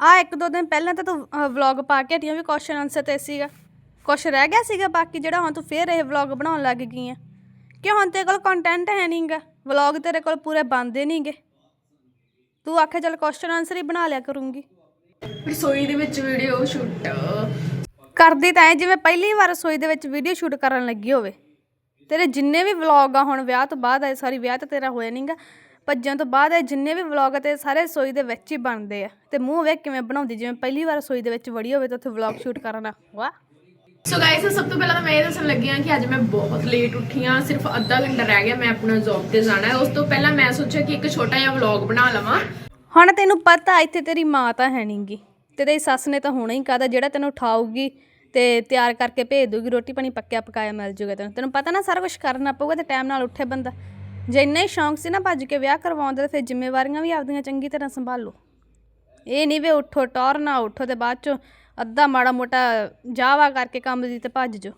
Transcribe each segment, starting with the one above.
ਆ ਇੱਕ ਦੋ ਦਿਨ ਪਹਿਲਾਂ ਤਾਂ ਤੂੰ ਵਲੌਗ ਪਾ ਕੇ ਹਟੀਆਂ ਵੀ ਕੁਐਸਚਨ ਆਨਸਰ ਤੇ ਸੀਗਾ। ਕੁਛ ਰਹਿ ਗਿਆ ਸੀਗਾ ਬਾਕੀ ਜਿਹੜਾ ਹੁਣ ਤੂੰ ਫੇਰ ਇਹ ਵਲੌਗ ਬਣਾਉਣ ਲੱਗ ਗਈ ਆ। ਕਿ ਹੁਣ ਤੇਰੇ ਕੋਲ ਕੰਟੈਂਟ ਹੈ ਨਹੀਂਗਾ ਵਲੌਗ ਤੇਰੇ ਕੋਲ ਪੂਰੇ ਬਣਦੇ ਨਹੀਂਗੇ ਤੂੰ ਆਖੇ ਚੱਲ ਕੁਐਸਚਨ ਆਨਸਰ ਹੀ ਬਣਾ ਲਿਆ ਕਰੂੰਗੀ। ਰਸੋਈ ਦੇ ਵਿੱਚ ਵੀਡੀਓ ਸ਼ੂਟ ਕਰਦੀ ਤਾਂ ਐ ਜਿਵੇਂ ਪਹਿਲੀ ਵਾਰ ਰਸੋਈ ਦੇ ਵਿੱਚ ਵੀਡੀਓ ਸ਼ੂਟ ਕਰਨ ਲੱਗੀ ਹੋਵੇ। ਤੇਰੇ ਜਿੰਨੇ ਵੀ ਵਲੌਗ ਆ ਹੁਣ ਵਿਆਹ ਤੋਂ ਬਾਅਦ ਆਏ ਸਾਰੀ ਵਿਆਹ ਤਾਂ ਤੇਰਾ ਹੋਇਆ ਨਹੀਂਗਾ ਭੱਜਣ ਤੋਂ ਬਾਅਦ ਇਹ ਜਿੰਨੇ ਵੀ ਵਲੌਗ ਆ ਤੇ ਸਾਰੇ ਰਸੋਈ ਦੇ ਵਿੱਚ ਹੀ ਬਣਦੇ ਆ। ਤੇ ਮੂੰਹ ਵੇਖ ਕਿਵੇਂ ਬਣਾਉਂਦੀ ਜਿਵੇਂ ਪਹਿਲੀ ਵਾਰ ਰਸੋਈ ਦੇ ਵਿੱਚ ਵੜੀ ਹੋਵੇ ਤਾਂ ਉੱਥੇ ਵਲੌਗ ਸ਼ੂਟ ਕਰਨਾ ਵਾਹ। ਸੋ ਗਾਇਸ ਸਭ ਤੋਂ ਪਹਿਲਾਂ ਤਾਂ ਮੈਂ ਇਹ ਦੱਸਣ ਲੱਗੀ ਹਾਂ ਕਿ ਅੱਜ ਮੈਂ ਬਹੁਤ ਲੇਟ ਉੱਠੀ ਹਾਂ ਸਿਰਫ ਅੱਧਾ ਘੰਟਾ ਰਹਿ ਗਿਆ ਮੈਂ ਆਪਣਾ ਜੌਬ ਤੇ ਜਾਣਾ ਹੈ। ਉਸ ਤੋਂ ਪਹਿਲਾਂ ਮੈਂ ਸੋਚਿਆ ਕਿ ਇੱਕ ਛੋਟਾ ਜਿਹਾ ਵਲੌਗ ਬਣਾ ਲਵਾਂ। ਹੁਣ ਤੈਨੂੰ ਪਤਾ ਇੱਥੇ ਤੇਰੀ ਮਾਂ ਤਾਂ ਹੈ ਨਹੀਂਗੀ ਤੇਰੀ ਸੱਸ ਨੇ ਤਾਂ ਹੋਣਾ ਹੀ ਕਾਦਾ ਜਿਹੜਾ ਤੈਨੂੰ ਉਠਾਊਗੀ ਤੇ ਤਿਆਰ ਕਰਕੇ ਭੇਜ ਦੂਗੀ ਰੋਟੀ ਪਾਣੀ ਪੱਕਿਆ ਪਕਾਇਆ ਮਿਲ ਜੂਗਾ ਤੈਨੂੰ। ਤੈਨੂੰ ਪਤਾ ਨਾ ਸਾਰਾ ਕੁਝ ਕਰਨਾ ਪਊਗਾ ਤੇ ਟਾਈਮ ਨਾਲ ਉੱਠੇ ਬੰਦਾ। ਜੇ ਇੰਨਾ ਹੀ ਸ਼ੌਂਕ ਸੀ ਨਾ ਭੱਜ ਕੇ ਵਿਆਹ ਕਰਵਾਉਂਦੇ ਤੇ ਫਿਰ ਜ਼ਿੰਮੇਵਾਰੀਆਂ ਵੀ ਆਪਦੀਆਂ ਚੰਗੀ ਤਰ੍ਹਾਂ ਸੰਭਾਲੋ। ਇਹ ਨਹੀਂ ਵੀ ਉੱਠੋ ਟੌਰ ਨਾ ਉੱਠੋ ਤੇ ਬਾਅਦ ਚੋਂ ਅੱਧਾ ਮਾੜਾ ਮੋਟਾ ਜਾਵਾ ਕਰਕੇ ਕੰਮ ਦੀ ਤੇ ਭੱਜ ਜੋ।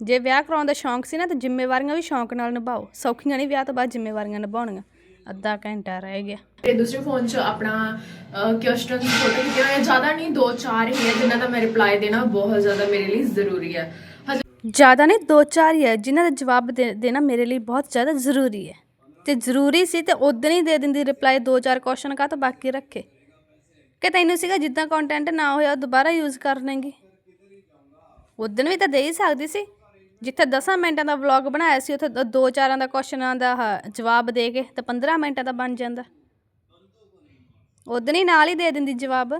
ਜੇ ਵਿਆਹ ਕਰਾਉਣ ਦਾ ਸ਼ੌਂਕ ਸੀ ਨਾ, ਤਾਂ ਜ਼ਿੰਮੇਵਾਰੀਆਂ ਵੀ ਸ਼ੌਂਕ ਨਾਲ ਨਿਭਾਓ। ਸੌਖੀਆਂ ਨਹੀਂ ਵਿਆਹ ਤੋਂ ਬਾਅਦ ਜ਼ਿੰਮੇਵਾਰੀਆਂ ਨਿਭਾਉਣੀਆਂ। ਅੱਧਾ ਘੰਟਾ ਰਹਿ ਗਿਆ। ਤੇ ਦੂਸਰੇ ਫੋਨ 'ਚ ਆਪਣਾ ਕੁਐਸਚਨਸ ਫੋਟੋ ਕੀਤੇ ਹੋਏ ਜ਼ਿਆਦਾ ਨਹੀਂ ਦੋ ਚਾਰ ਹੀ ਹੈ ਜਿਨ੍ਹਾਂ ਦਾ ਮੈਂ ਰਿਪਲਾਈ ਦੇਣਾ ਬਹੁਤ ਜ਼ਿਆਦਾ ਮੇਰੇ ਲਈ ਜ਼ਰੂਰੀ ਹੈ। ਜ਼ਿਆਦਾ ਨਹੀਂ ਦੋ ਚਾਰ ਹੀ ਹੈ ਜਿਨ੍ਹਾਂ ਦਾ ਜਵਾਬ ਦੇ- ਦੇਣਾ ਮੇਰੇ ਲਈ ਬਹੁਤ ਜ਼ਿਆਦਾ ਜ਼ਰੂਰੀ ਹੈ ਤੇ ਜ਼ਰੂਰੀ ਸੀ ਤੇ ਉਦੋਂ ਹੀ ਦੇ ਦਿੰਦੀ ਰਿਪਲਾਈ ਦੋ ਚਾਰ ਕੁਐਸਚਨ ਕਾ ਤਾਂ ਬਾਕੀ ਰੱਖੇ ਕਿ ਤੈਨੂੰ ਸੀਗਾ ਜਿੱਦਾਂ ਕੰਟੈਂਟ ਨਾ ਹੋਇਆ ਉਹ ਦੁਬਾਰਾ ਯੂਜ਼ ਕਰ ਲੈਂਗੀ ਉਦੋਂ ਵੀ ਤਾਂ ਦੇ ਹੀ ਸਕਦੀ ਸੀ ਜਿੱਥੇ 10 ਮਿੰਟਾਂ ਦਾ ਵਲੌਗ ਬਣਾਇਆ ਸੀ ਉੱਥੇ ਦ- ਦੋ ਚਾਰਾਂ ਦਾ ਕੁਐਸਚਨਾਂ ਦਾ ਆਹ ਜਵਾਬ ਦੇ ਕੇ ਤੇ 15 ਮਿੰਟਾਂ ਦਾ ਬਣ ਜਾਂਦਾ ਉਦੋਂ ਹੀ ਨਾਲ ਹੀ ਦੇ ਦਿੰਦੀ ਜਵਾਬ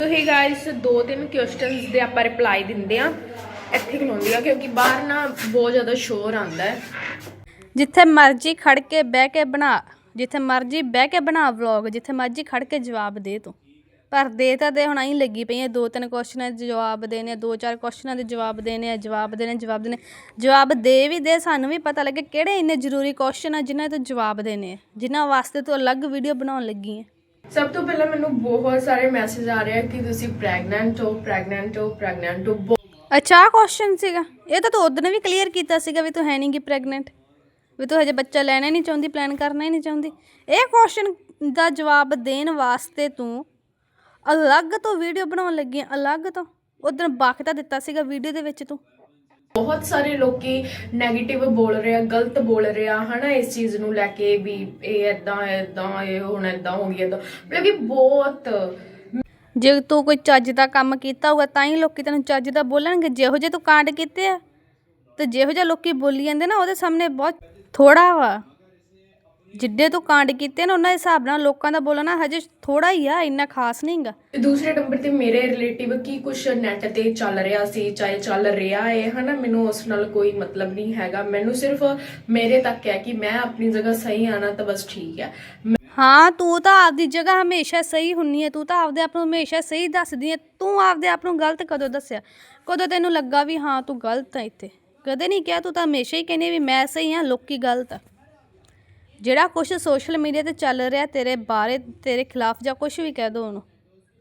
ਤੁਸੀਂ ਹੀ ਗਾਇਸ ਦੋ ਤਿੰਨ ਕੁਐਸਚਨਸ ਦੇ ਆਪਾਂ ਰਿਪਲਾਈ ਦਿੰਦੇ ਆ ਇੱਥੇ ਖਲੋਂਦੀ ਆ ਕਿਉਂਕਿ ਬਾਹਰ ਨਾ ਬਹੁਤ ਜ਼ਿਆਦਾ ਸ਼ੋਰ ਆਉਂਦਾ ਹੈ। ਜਿੱਥੇ ਮਰਜ਼ੀ ਖੜ ਕੇ ਬਹਿ ਕੇ ਬਣਾ ਜਿੱਥੇ ਮਰਜ਼ੀ ਬਹਿ ਕੇ ਬਣਾ ਵਲੌਗ ਜਿੱਥੇ ਮਰਜ਼ੀ ਖੜ ਕੇ ਜਵਾਬ ਦੇ ਤੂੰ। ਪਰ ਦੇ ਤਾਂ ਦੇ ਹੁਣ ਆਈ ਲੱਗੀ ਪਈ ਐ ਦੋ ਤਿੰਨ ਕੁਐਸਚਨਾਂ ਦੇ ਜਵਾਬ ਦੇਣੇ ਦੋ ਚਾਰ ਕੁਐਸਚਨਾਂ ਦੇ ਜਵਾਬ ਦੇਣੇ ਆ ਜਵਾਬ ਦੇਣੇ ਜਵਾਬ ਦੇਣੇ ਜਵਾਬ ਦੇ ਵੀ ਦੇ ਸਾਨੂੰ ਵੀ ਪਤਾ ਲੱਗੇ ਕਿਹੜੇ ਇੰਨੇ ਜ਼ਰੂਰੀ ਕੁਐਸਚਨ ਆ ਜਿਨ੍ਹਾਂ ਤੋਂ ਜਵਾਬ ਦੇਣੇ ਆ ਜਿਨ੍ਹਾਂ ਵਾਸਤੇ ਤੂੰ ਅਲੱਗ ਵੀਡੀਓ ਬਣਾਉਣ ਲੱਗੀ ਹੈ ਸਭ ਤੋਂ ਪਹਿਲਾਂ ਮੈਨੂੰ ਬਹੁਤ ਸਾਰੇ ਮੈਸੇਜ ਆ ਰਹੇ ਆ ਕਿ ਤੁਸੀਂ ਪ੍ਰੈਗਨੈਂਟ ਹੋ ਪ੍ਰੈਗਨੈਂਟ ਹੋ ਪ੍ਰੈਗਨੈਂਟ ਹੋ ਅੱਛਾ ਕੁਐਸਚਨ ਸੀਗਾ। ਇਹ ਤਾਂ ਤੂੰ ਉਦੋਂ ਵੀ ਕਲੀਅਰ ਕੀਤਾ ਸੀਗਾ ਵੀ ਤੂੰ ਹੈ ਨਹੀਂਗੀ ਪ੍ਰੈਗਨੈਂਟ ਵੀ ਤੂੰ ਹਜੇ ਬੱਚਾ ਲੈਣਾ ਨਹੀਂ ਚਾਹੁੰਦੀ ਪਲਾਨ ਕਰਨਾ ਹੀ ਨਹੀਂ ਚਾਹੁੰਦੀ। ਇਹ ਕੁਐਸਚਨ ਦਾ ਜਵਾਬ ਦੇਣ ਵਾਸਤੇ ਤੂੰ ਅਲੱਗ ਤੋਂ ਵੀਡੀਓ ਬਣਾਉਣ ਲੱਗੀ ਆਂ, ਅਲੱਗ ਤੋਂ। ਉਦੋਂ ਬਖਤਾ ਦਿੱਤਾ ਸੀਗਾ ਵੀਡੀਓ ਦੇ ਵਿੱਚ ਤੂੰ। ਬਹੁਤ ਸਾਰੇ ਲੋਕੀ 네ਗੇਟਿਵ ਬੋਲ ਰਹੇ ਆ ਗਲਤ ਬੋਲ ਰਹੇ ਆ ਹਨਾ ਇਸ ਚੀਜ਼ ਨੂੰ ਲੈ ਕੇ ਵੀ ਇਹ ਇਦਾਂ ਇਦਾਂ ਇਹ ਹੁਣ ਇਦਾਂ ਹੋ ਗਿਆ ਇਦਾਂ ਮਤਲਬ ਕਿ ਬਹੁਤ ਜੇ ਤੂੰ ਕੋਈ ਚੱਜ ਦਾ ਕੰਮ ਕੀਤਾ ਹੋਊਗਾ, ਤਾਂ ਹੀ ਲੋਕੀ ਤੈਨੂੰ ਚੱਜ ਦਾ ਬੋਲਣਗੇ। ਜਿਹੋ ਜਿਹੇ ਤੂੰ ਕਾਂਡ ਕੀਤੇ ਆ, ਤੇ ਜਿਹੋ ਜਿਹੇ ਲੋਕੀ ਬੋਲੀ ਜਾਂਦੇ ਨਾ, ਉਹਦੇ ਸਾਹਮਣੇ ਬਹੁਤ ਥੋੜਾ ਵਾ। ਜਿੱਡੇ ਤੂੰ ਕਾਂਡ ਕੀਤੇ ਨਾ, ਉਹਨਾਂ ਦੇ ਹਿਸਾਬ ਨਾਲ ਲੋਕਾਂ ਦਾ ਬੋਲਣਾ ਹਜੇ ਥੋੜਾ ਹੀ ਆ, ਇੰਨਾ ਖਾਸ ਨਹੀਂਗਾ ਤੇ ਦੂਸਰੇ ਨੰਬਰ ਤੇ ਮੇਰੇ ਰਿਲੇਟਿਵ ਕੀ ਕੁਛ ਨੈਟ ਤੇ ਚੱਲ ਰਿਹਾ ਸੀ, ਚਾਹੇ ਚੱਲ ਰਿਹਾ ਹੈ ਹਨਾ? ਮੈਨੂੰ ਉਸ ਨਾਲ ਕੋਈ ਮਤਲਬ ਨਹੀਂ ਹੈਗਾ। ਮੈਨੂੰ ਸਿਰਫ ਮੇਰੇ ਤੱਕ ਹੈ ਕਿ ਮੈਂ ਆਪਣੀ ਜਗ੍ਹਾ ਸਹੀ ਆਣਾ ਤਾਂ ਬਸ ਠੀਕ ਹੈ। ਹਾਂ, ਤੂੰ ਤਾਂ ਆਪਦੀ ਜਗ੍ਹਾ ਹਮੇਸ਼ਾ ਸਹੀ ਹੁੰਨੀ ਹੈ ਤੂੰ ਤਾਂ ਆਪਦੇ ਆਪ ਨੂੰ ਹਮੇਸ਼ਾ ਸਹੀ ਦੱਸਦੀ ਹੈ ਤੂੰ ਆਪਦੇ ਆਪ ਨੂੰ ਗਲਤ ਕਦੋਂ ਦੱਸਿਆ? ਕਦੋਂ ਤੈਨੂੰ ਲੱਗਾ ਵੀ ਹਾਂ, ਤੂੰ ਗਲਤ ਹੈ ਇੱਥੇ? ਕਦੇ ਨਹੀਂ ਕਿਹਾ ਤੂੰ ਤਾਂ ਹਮੇਸ਼ਾ ਹੀ ਕਹਿੰਦੀ ਵੀ ਮੈਂ ਸਹੀ ਹਾਂ, ਲੋਕੀ ਗਲਤ ਆ। ਜਿਹੜਾ ਕੁਝ ਸੋਸ਼ਲ ਮੀਡੀਆ ਤੇ ਚੱਲ ਰਿਹਾ ਤੇਰੇ ਬਾਰੇ, ਤੇਰੇ ਖਿਲਾਫ ਜਾਂ ਕੁਝ ਵੀ ਕਹਿ ਦੋ ਉਹਨੂੰ,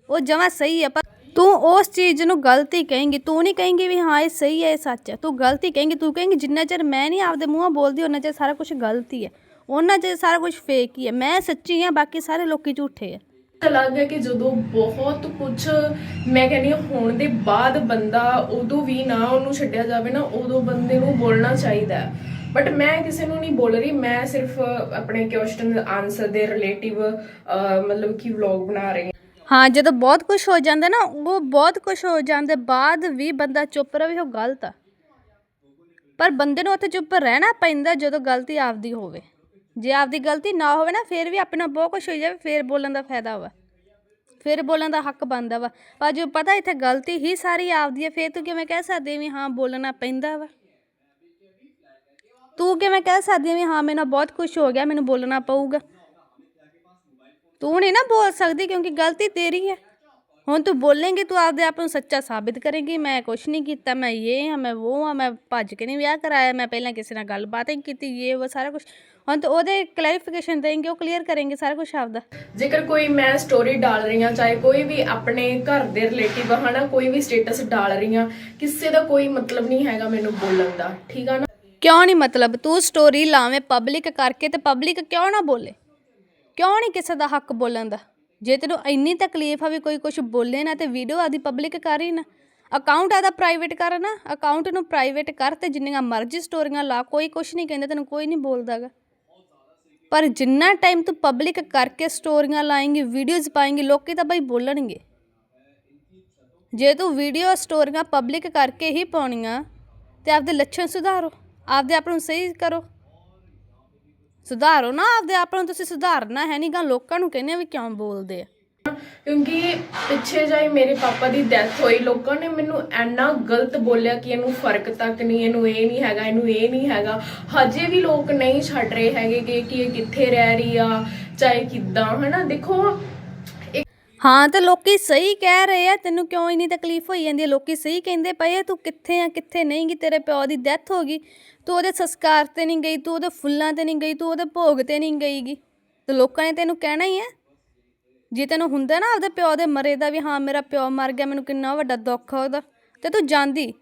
ਉਹ ਜਮਾਂ ਸਹੀ ਹੈ ਪਰ ਤੂੰ ਉਸ ਚੀਜ਼ ਨੂੰ ਗਲਤੀ ਕਹੇਂਗੀ, ਤੂੰ ਨਹੀਂ ਕਹੇਂਗੀ ਵੀ ਹਾਂ, ਇਹ ਸਹੀ ਹੈ ਇਹ ਸੱਚ ਹੈ ਤੂੰ ਗਲਤੀ ਕਹੇਂਗੀ, ਤੂੰ ਕਹੇਂਗੀ ਜਿੰਨਾ ਚਿਰ ਮੈਂ ਨਹੀਂ ਆਪਦੇ ਮੂੰਹੋਂ ਬੋਲਦੀ ਉਹਨਾਂ ਚਿਰ ਸਾਰਾ ਕੁਝ ਗਲਤੀ ਹੈ ਉਹਨਾਂ ਚਿਰ ਸਾਰਾ ਕੁਝ ਫੇਕ ਹੀ ਹੈ। ਮੈਂ ਸੱਚੀ ਹਾਂ ਬਾਕੀ ਸਾਰੇ ਲੋਕੀ ਝੂਠੇ ਆ। ਲੱਗ ਗਿਆ ਕਿ ਜਦੋਂ ਬਹੁਤ ਕੁਝ ਮੈਂ ਕਹਿੰਦੀ ਹਾਂ ਹੋਣ ਦੇ ਬਾਅਦ ਬੰਦਾ ਉਦੋਂ ਵੀ ਨਾ ਉਹਨੂੰ ਛੱਡਿਆ ਜਾਵੇ ਨਾ ਉਦੋਂ ਬੰਦੇ ਨੂੰ ਬੋਲਣਾ ਚਾਹੀਦਾ ਬਟ ਮੈਂ ਕਿਸੇ ਨੂੰ ਨਹੀਂ ਬੋਲ ਰਹੀ ਮੈਂ ਸਿਰਫ ਆਪਣੇ ਕੁਐਸਚਨ ਆਨਸਰ ਦੇ ਰਿਲੇਟਿਵ ਮਤਲਬ ਕਿ ਵਲੌਗ ਬਣਾ ਰਹੀ ਹਾਂ। ਹਾਂ ਜਦੋਂ ਬਹੁਤ ਕੁਝ ਹੋ ਜਾਂਦਾ ਨਾ ਉਹ ਬਹੁਤ ਕੁਝ ਹੋ ਜਾਂਦੇ ਬਾਅਦ ਵੀ ਬੰਦਾ ਚੁੱਪ ਰਵੇ ਉਹ ਗਲਤ ਆ। ਪਰ ਬੰਦੇ ਨੂੰ ਉੱਥੇ ਚੁੱਪ ਰਹਿਣਾ ਪੈਂਦਾ ਜਦੋਂ ਗਲਤੀ ਆਪਦੀ ਹੋਵੇ। ਜੇ ਆਪਦੀ ਗਲਤੀ ਨਾ ਹੋਵੇ ਨਾ, ਫਿਰ ਵੀ ਆਪਣੇ ਨਾਲ ਬਹੁਤ ਕੁਝ ਹੋ ਜਾਵੇ, ਫਿਰ ਬੋਲਣ ਦਾ ਫਾਇਦਾ ਵਾ। ਫਿਰ ਬੋਲਣ ਦਾ ਹੱਕ ਬਣਦਾ ਵਾ। ਪਰ ਜੋ ਪਤਾ ਇੱਥੇ ਗਲਤੀ ਹੀ ਸਾਰੀ ਆਪਦੀ ਹੈ ਫਿਰ ਤੂੰ ਕਿਵੇਂ ਕਹਿ ਸਕਦੀ ਵੀ ਹਾਂ, ਬੋਲਣਾ ਪੈਂਦਾ ਵਾ? ਤੂੰ ਕਿਵੇਂ ਕਹਿ ਸਕਦੀ ਵੀ ਹਾਂ, ਮੇਰੇ ਨਾਲ ਬਹੁਤ ਕੁਝ ਹੋ ਗਿਆ, ਮੈਨੂੰ ਬੋਲਣਾ ਪਊਗਾ? ਤੂੰ ਨਹੀਂ ਨਾ ਬੋਲ ਸਕਦੀ ਕਿਉਂਕਿ ਗਲਤੀ ਤੇਰੀ ਹੈ ਹੁਣ ਤੂੰ ਬੋਲੇਂਗੀ, ਤੂੰ ਆਪਦੇ ਆਪ ਨੂੰ ਸੱਚਾ ਸਾਬਿਤ ਕਰੇਂਗੀ, ਮੈਂ ਕੁਛ ਨਹੀਂ ਕੀਤਾ, ਮੈਂ ਇਹ ਹਾਂ ਮੈਂ ਉਹ ਹਾਂ ਮੈਂ ਭੱਜ ਕੇ ਨਹੀਂ ਵਿਆਹ ਕਰਾਇਆ, ਮੈਂ ਪਹਿਲਾਂ ਕਿਸੇ ਨਾਲ ਗੱਲਬਾਤ ਨਹੀਂ ਕੀਤੀ, ਇਹ ਉਹ ਸਾਰਾ ਕੁਝ ਹੁਣ ਤੂੰ ਉਹਦੇ ਕਲੈਰੀਫਿਕੇਸ਼ਨ ਦੇਂਗੇ ਉਹ ਕਲੀਅਰ ਕਰੇਂਗੇ ਸਾਰਾ ਕੁਝ ਆਪਦਾ। ਜੇਕਰ ਕੋਈ ਮੈਂ ਸਟੋਰੀ ਡਾਲ ਰਹੀ ਹਾਂ ਚਾਹੇ ਕੋਈ ਵੀ ਆਪਣੇ ਘਰ ਦੇ ਰਿਲੇਟਿਵ ਹਨਾ ਕੋਈ ਵੀ ਸਟੇਟਸ ਡਾਲ ਰਹੀ ਹਾਂ ਕਿਸੇ ਦਾ ਕੋਈ ਮਤਲਬ ਨਹੀਂ ਹੈਗਾ ਮੈਨੂੰ ਬੋਲਣ ਦਾ ਠੀਕ ਆ ਨਾ? ਕਿਉਂ ਨਹੀਂ ਮਤਲਬ? ਤੂੰ ਸਟੋਰੀ ਲਾਵੇਂ ਪਬਲਿਕ ਕਰਕੇ ਤੇ ਪਬਲਿਕ ਕਿਉਂ ਨਾ ਬੋਲੇ? ਕਿਉਂ ਨਹੀਂ ਕਿਸੇ ਦਾ ਹੱਕ ਬੋਲਣ ਦਾ? ਜੇ ਤੈਨੂੰ ਇੰਨੀ ਤਕਲੀਫ ਆ ਵੀ ਕੋਈ ਕੁਝ ਬੋਲੇ ਨਾ ਤੇ ਵੀਡੀਓ ਆਦੀ ਪਬਲਿਕ ਕਰ ਹੀ ਨਾ। ਅਕਾਊਂਟ ਆਦਾ ਪ੍ਰਾਈਵੇਟ ਕਰ ਨਾ ਅਕਾਊਂਟ ਨੂੰ ਪ੍ਰਾਈਵੇਟ ਕਰ ਤੇ ਜਿੰਨੀਆਂ ਮਰਜ਼ੀ ਸਟੋਰੀਆਂ ਲਾ ਕੋਈ ਕੁਝ ਨਹੀਂ ਕਹਿੰਦਾ ਤੈਨੂੰ ਕੋਈ ਨਹੀਂ ਬੋਲਦਾਗਾ ਪਰ ਜਿੰਨਾ ਟਾਈਮ ਤੂੰ ਪਬਲਿਕ ਕਰਕੇ ਸਟੋਰੀਆਂ ਲਾਏਂਗੀ ਵੀਡੀਓਜ਼ ਪਾਏਂਗੀ, ਲੋਕੀ ਤਾਂ ਬਈ ਬੋਲਣਗੇ। ਜੇ ਤੂੰ ਵੀਡੀਓ ਸਟੋਰੀਆਂ ਪਬਲਿਕ ਕਰਕੇ ਹੀ ਪਾਉਣੀਆਂ, ਤੇ ਆਪਦੇ ਲੱਛਣ ਸੁਧਾਰੋ, ਆਪਦੇ ਆਪ ਨੂੰ ਸਹੀ ਕਰੋ। ਸੁਧਾਰੋ ਨਾ ਆਪਦੇ ਆਪ ਨੂੰ, ਤੁਸੀਂ ਸੁਧਾਰਨਾ ਹੈ ਨਹੀਂ ਗਾ, ਲੋਕਾਂ ਨੂੰ ਕਹਿੰਦੇ ਵੀ ਕਿਉਂ ਬੋਲਦੇ ਆ। ਕਿਉਂਕਿ ਪਿੱਛੇ ਜਾਈ ਮੇਰੇ ਪਾਪਾ ਦੀ ਡੈਥ ਹੋਈ, ਲੋਕਾਂ ਨੇ ਮੈਨੂੰ ਐਨਾ ਗਲਤ ਬੋਲਿਆ ਕਿ ਇਹਨੂੰ ਫ਼ਰਕ ਤੱਕ ਨਹੀਂ, ਇਹਨੂੰ ਇਹ ਨਹੀਂ ਹੈਗਾ, ਇਹਨੂੰ ਇਹ ਨਹੀਂ ਹੈਗਾ। ਹਜੇ ਵੀ ਲੋਕ ਨਹੀਂ ਛੱਡ ਰਹੇ ਹੈਗੇ ਕਿ ਕਿ ਇਹ ਕਿੱਥੇ ਰਹਿ ਰਹੀ ਆ, ਚਾਹੇ ਕਿੱਦਾਂ, ਹਨਾ? ਦੇਖੋ ਹਾਂ, ਤੇ ਲੋਕੀ ਸਹੀ ਕਹਿ ਰਹੇ ਆ, ਤੈਨੂੰ ਕਿਉਂ ਇੰਨੀ ਤਕਲੀਫ ਹੋਈ ਜਾਂਦੀ ਹੈ ਲੋਕੀ ਸਹੀ ਕਹਿੰਦੇ ਪਏ ਆ, ਤੂੰ ਕਿੱਥੇ ਆ, ਕਿੱਥੇ ਨਹੀਂ ਗੀ? ਤੇਰੇ ਪਿਓ ਦੀ ਡੈਥ ਹੋ ਗਈ। ਤੂੰ ਉਹਦੇ ਸੰਸਕਾਰ ਤੇ ਨਹੀਂ ਗਈ, ਤੂੰ ਉਹਦੇ ਫੁੱਲਾਂ ਤੇ ਨਹੀਂ ਗਈ, ਤੂੰ ਉਹਦੇ ਭੋਗ ਤੇ ਨਹੀਂ ਗਈਗੀ ਤੇ ਲੋਕਾਂ ਨੇ ਤੈਨੂੰ ਕਹਿਣਾ ਹੀ ਹੈ ਜੇ ਤੈਨੂੰ ਹੁੰਦਾ ਨਾ ਆਪਦੇ ਪਿਓ ਦੇ ਮਰੇ ਦਾ ਵੀ, ਹਾਂ, ਮੇਰਾ ਪਿਓ ਮਰ ਗਿਆ, ਮੈਨੂੰ ਕਿੰਨਾ ਵੱਡਾ ਦੁੱਖ ਆ ਉਹਦਾ, ਤੇ ਤੂੰ ਜਾਂਦੀ।